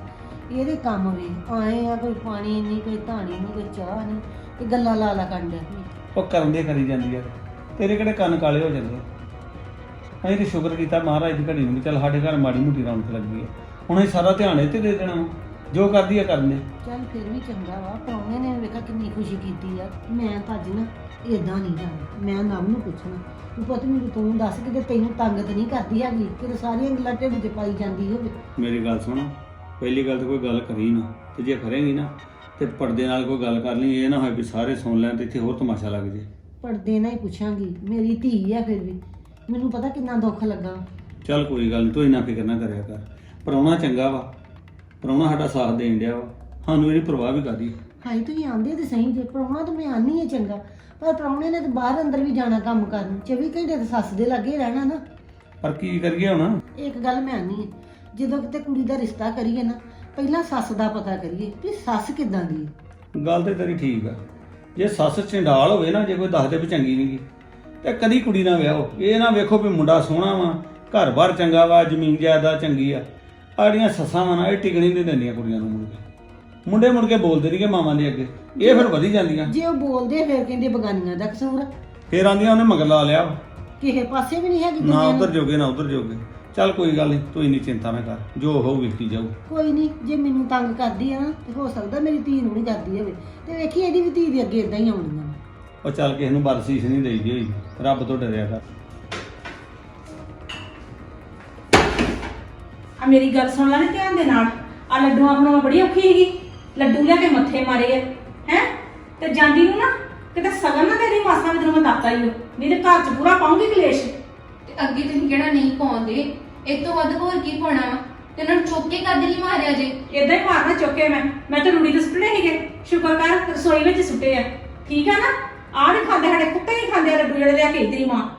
ਇਹਦੇ ਕੰਮ ਵੀ ਆਏ ਆ ਕੋਈ ਪਾਣੀ ਨਹੀਂ ਕੋਈ ਧਾਣੀ ਨਹੀਂ ਕੋਈ ਚਾਹ ਨਹੀਂ ਤੇ ਗੱਲਾਂ ਲਾ ਲਾ ਕਰਨ ਡਿਆ ਵੀ। ਉਹ ਕਰਨ ਦੇ ਕਰੀ ਜਾਂਦੀ ਆ। ਤੇਰੇ ਕਿਹੜੇ ਕੰਨ ਕਾਲੇ ਹੋ ਜਾਂਦੇ ਅਸੀਂ ਤੇ ਸ਼ੁਕਰ ਕੀਤਾ ਮਹਾਰਾਜ ਦੀ ਘੜੀ ਨੂੰ ਵੀ ਚੱਲ ਸਾਡੇ ਘਰ ਮਾੜੀ ਮੋਟੀ ਰੌਣਕ ਲੱਗੀ ਹੈ ਹੁਣ ਅਸੀਂ ਸਾਰਾ ਧਿਆਨ ਤੇ ਦੇ ਦੇਣਾ ਵਾ। ਜੋ ਕਰਦੀ ਆ ਕਰਨ। ਚੱਲ ਫਿਰ ਵੀ ਚੰਗਾ ਵਾ ਪ੍ਰਾਹੁਣੇ ਨੇ ਵੇਖਾ ਕਿੰਨੀ ਖੁਸ਼ੀ ਕੀਤੀ ਆ। ਮੈਂ ਤਾਂ ਅੱਜ ਨਾ ਇਦਾਂ ਨਹੀਂ ਜਾਣਾ ਮੈਂ ਨਵ ਨੂੰ ਪੁੱਛਣਾ। ਤੂੰ ਪੁੱਤ ਮੈਨੂੰ ਤੂੰ ਦੱਸ ਕਿ ਤੈਨੂੰ ਤੰਗ ਤਾਂ ਨਹੀਂ ਕਰਦੀ ਹੈਗੀ ਕਿ ਸਾਰੀਆਂ ਗੱਲਾਂ ਢਿੱਡ ਤੇ ਪਾਈ ਜਾਂਦੀ ਹੋਵੇ। ਮੇਰੀ ਗੱਲ ਸੁਣ ਪਹਿਲੀ ਗੱਲ ਤਾਂ ਕੋਈ ਗੱਲ ਕਰੀ ਨਾ ਤੇ ਜੇ ਕਰੇਂਗੀ ਨਾ ਤੇ ਪਰਦੇ ਨਾਲ ਕੋਈ ਗੱਲ ਕਰ ਲਈ ਇਹ ਨਾ ਹੋਏ ਵੀ ਸਾਰੇ ਸੁਣ ਲੈਣ ਤੇ ਇੱਥੇ ਹੋਰ ਤਮਾਸ਼ਾ ਲੱਗ ਜੇ। ਪੜਦੇ ਨਾਲ ਹੀ ਪੁੱਛਾਂਗੀ ਮੇਰੀ ਧੀ ਆ ਫਿਰ ਵੀ। ਮੈਨੂੰ ਪਤਾ ਕਿੰਨਾ ਦੁੱਖ ਲੱਗਾ। ਚੱਲ ਕੋਈ ਗੱਲ ਨਹੀਂ ਤੂੰ ਇੰਨਾ ਫਿਕਰ ਨਾ ਕਰਿਆ ਕਰ। ਪ੍ਰਾਹੁਣਾ ਚੰਗਾ ਵਾ ਪ੍ਰਾਹੁਣਾ ਸਾਡਾ ਸਾਥ ਦੇਣ ਡਿਆ ਵਾ। ਸਾਨੂੰ ਇਹਦੀ ਪਰਵਾਹ ਵੀ ਕਾਦੀ ਹਾਈ ਤੁਸੀਂ ਆਂਦੇ ਤੇ ਸਹੀ ਜੇ ਪ੍ਰਾਹੁਣਾ ਤਾਂ ਮੈਂ ਆਨੀ ਹੈ ਚੰਗਾ। ਪਰ ਪ੍ਰਾਹੁਣੇ ਨੇ ਤਾਂ ਬਾਹਰ ਅੰਦਰ ਵੀ ਜਾਣਾ ਕੰਮ ਕਰਨ। 24 ਘੰਟੇ ਤਾਂ ਸੱਸ ਦੇ ਲੱਗੇ ਹੀ ਰਹਿਣਾ ਨਾ। ਪਰ ਕੀ ਕਰੀਏ ਹੁਣ? ਇੱਕ ਗੱਲ ਮੈਂ ਆਨੀ ਹੈ ਜਦੋਂ ਕਿਤੇ ਕੁੜੀ ਦਾ ਰਿਸ਼ਤਾ ਕਰੀਏ ਨਾ ਪਹਿਲਾਂ ਸੱਸ ਦਾ ਪਤਾ ਕਰੀਏ ਵੀ ਸੱਸ ਕਿਦਾਂ ਦੀ ਹੈ ਗੱਲ ਤੇ ਤੇਰੀ ਠੀਕ ਆ। ਜੇ ਸੱਸ ਚੰਡਾਲ ਹੋਵੇ ਨਾ ਜੇ ਕੋਈ ਦੱਸਦੇ ਵੀ ਚੰਗੀ ਨਹੀਂਗੀ ਤੇ ਕਦੀ ਕੁੜੀ ਨਾ ਵਿਆਹੋ। ਇਹ ਨਾ ਵੇਖੋ ਵੀ ਮੁੰਡਾ ਸੋਹਣਾ ਵਾ ਘਰ-ਬਾਰ ਚੰਗਾ ਵਾ ਜ਼ਮੀਨ ਜਾਇਦਾਦ ਚੰਗੀ ਆ। ਆੜੀਆਂ ਸੱਸਾਂ ਵਾ ਨਾ ਇਹ ਟਿਕਣੀ ਨਹੀਂ ਦਿੰਦੀਆਂ ਕੁੜੀਆਂ ਨੂੰ ਮੁੜ ਕੇ। ਮੁੰਡੇ ਮੁੜ ਕੇ ਬੋਲਦੇ ਨਹੀਂਗੇ ਮਾਵਾਂ ਦੇ ਅੱਗੇ। ਇਹ ਫਿਰ ਵਧੀ ਜਾਂਦੀਆਂ। ਜੇ ਉਹ ਬੋਲਦੇ ਫਿਰ ਕਹਿੰਦੇ ਬਗਾਨੀਆਂ ਦਾ ਕਸੂਰ। ਆ। ਫੇਰ ਆਂਦੀਆਂ ਉਹਨੇ ਮਗਰ ਲਾ ਲਿਆ ਵਾ। ਕਿਸੇ ਪਾਸੇ ਵੀ ਨਹੀਂ ਹੈਗੀ ਨਾ ਦੁਨੀਆ ਉਧਰ। ਜੋਗੇ ਨਾ ਉਧਰ ਜੋਗੇ। ਚੱਲ ਕੋਈ ਗੱਲ ਨਹੀਂ ਤੂੰ ਇੰਨੀ ਚਿੰਤਾ ਨਾ ਕਰ। ਜੋ ਹੋਊ ਵੇਖੀ ਜਾਊ। ਕੋਈ ਨਹੀਂ ਜੇ ਮੈਨੂੰ ਤੰਗ ਕਰਦੀ ਆ ਨਾ ਤੇ ਹੋ ਸਕਦਾ ਮੇਰੀ ਧੀ ਨੂੰ ਨਹੀਂ ਕਰਦੀ ਹੋਵੇ। ਤੇ ਵੇਖੀ ਇਹਦੀ ਵੀ ਧੀ ਦੇ ਅੱਗੇ ਇਦਾਂ ਹੀ ਆਉਣੀਆਂ। ਨੇ। ਉਹ ਚੱਲ ਕਿਸੇ ਨੂੰ ਬਰਸੀਸ ਨਹੀਂ ਦੇਈਦੀ ਹੋਈ। ਰੱਬ ਤੋਂ ਡਰਿਆ ਕਰ। ਆ ਮੇਰੀ ਗੱਲ ਸੁਣ ਲੈ ਨਾ ਧਿਆਨ ਦੇ ਨਾਲ। ਆ ਲੱਡੂਆਂ ਬਣਾਉਣਾ ਬੜੀ ਔਖੀ ਹੈਗੀ ਲੱਡੂ ਲਿਆ ਕੇ ਮੱਥੇ ਮਾਰੇ ਆ। ਹੈ? ਤੇ ਜਾਂਦੀ ਨੂੰ ਨਾ ਕਿਤੇ ਸਗਨ ਨਾ ਤੇਰੀ ਮਾਸਾ ਵੀ ਤੈਨੂੰ ਮੈਂ ਹੀ। ਨਹੀਂ ਤੇ ਘਰ 'ਚ ਪੂਰਾ ਪਾਉਂਗੀ ਕਲੇਸ਼। ਤੇ ਅੱਗੇ ਤੁਸੀਂ ਕਿਹੜਾ ਨਹੀਂ ਪਾਉਂਦੇ? ਇਹ ਤੋਂ ਵੱਧ ਹੋਰ ਕੀ ਪਾਉਣਾ ਵਾ? ਤੇ ਉਹਨਾਂ ਨੂੰ ਚੁੱਕ ਕੇ ਕੱਢ ਲਈ ਮਾਰਿਆ ਜੇ? ਇਦਾਂ ਹੀ ਮਾਰਨਾ ਚੁੱਕੇ ਮੈਂ। ਮੈਂ ਤਾਂ ਰੂੜੀ ਤੇ ਸੁੱਟਣੇ ਸੀਗੇ। ਸ਼ੁਕਰ ਕਰ ਰਸੋਈ ਵਿੱਚ ਸੁੱਟੇ ਆ। ਠੀਕ ਆ ਨਾ? ਆਹ ਨਹੀਂ ਖਾਂਦੇ ਸਾਡੇ ਕੁੱਤੇ ਨਹੀਂ ਖਾਂਦੇ ਆ ਲੱਡੂ ਜਿਹੜੇ ਲਿਆ ਕੇ ਤੇਰੀ ਮਾਂ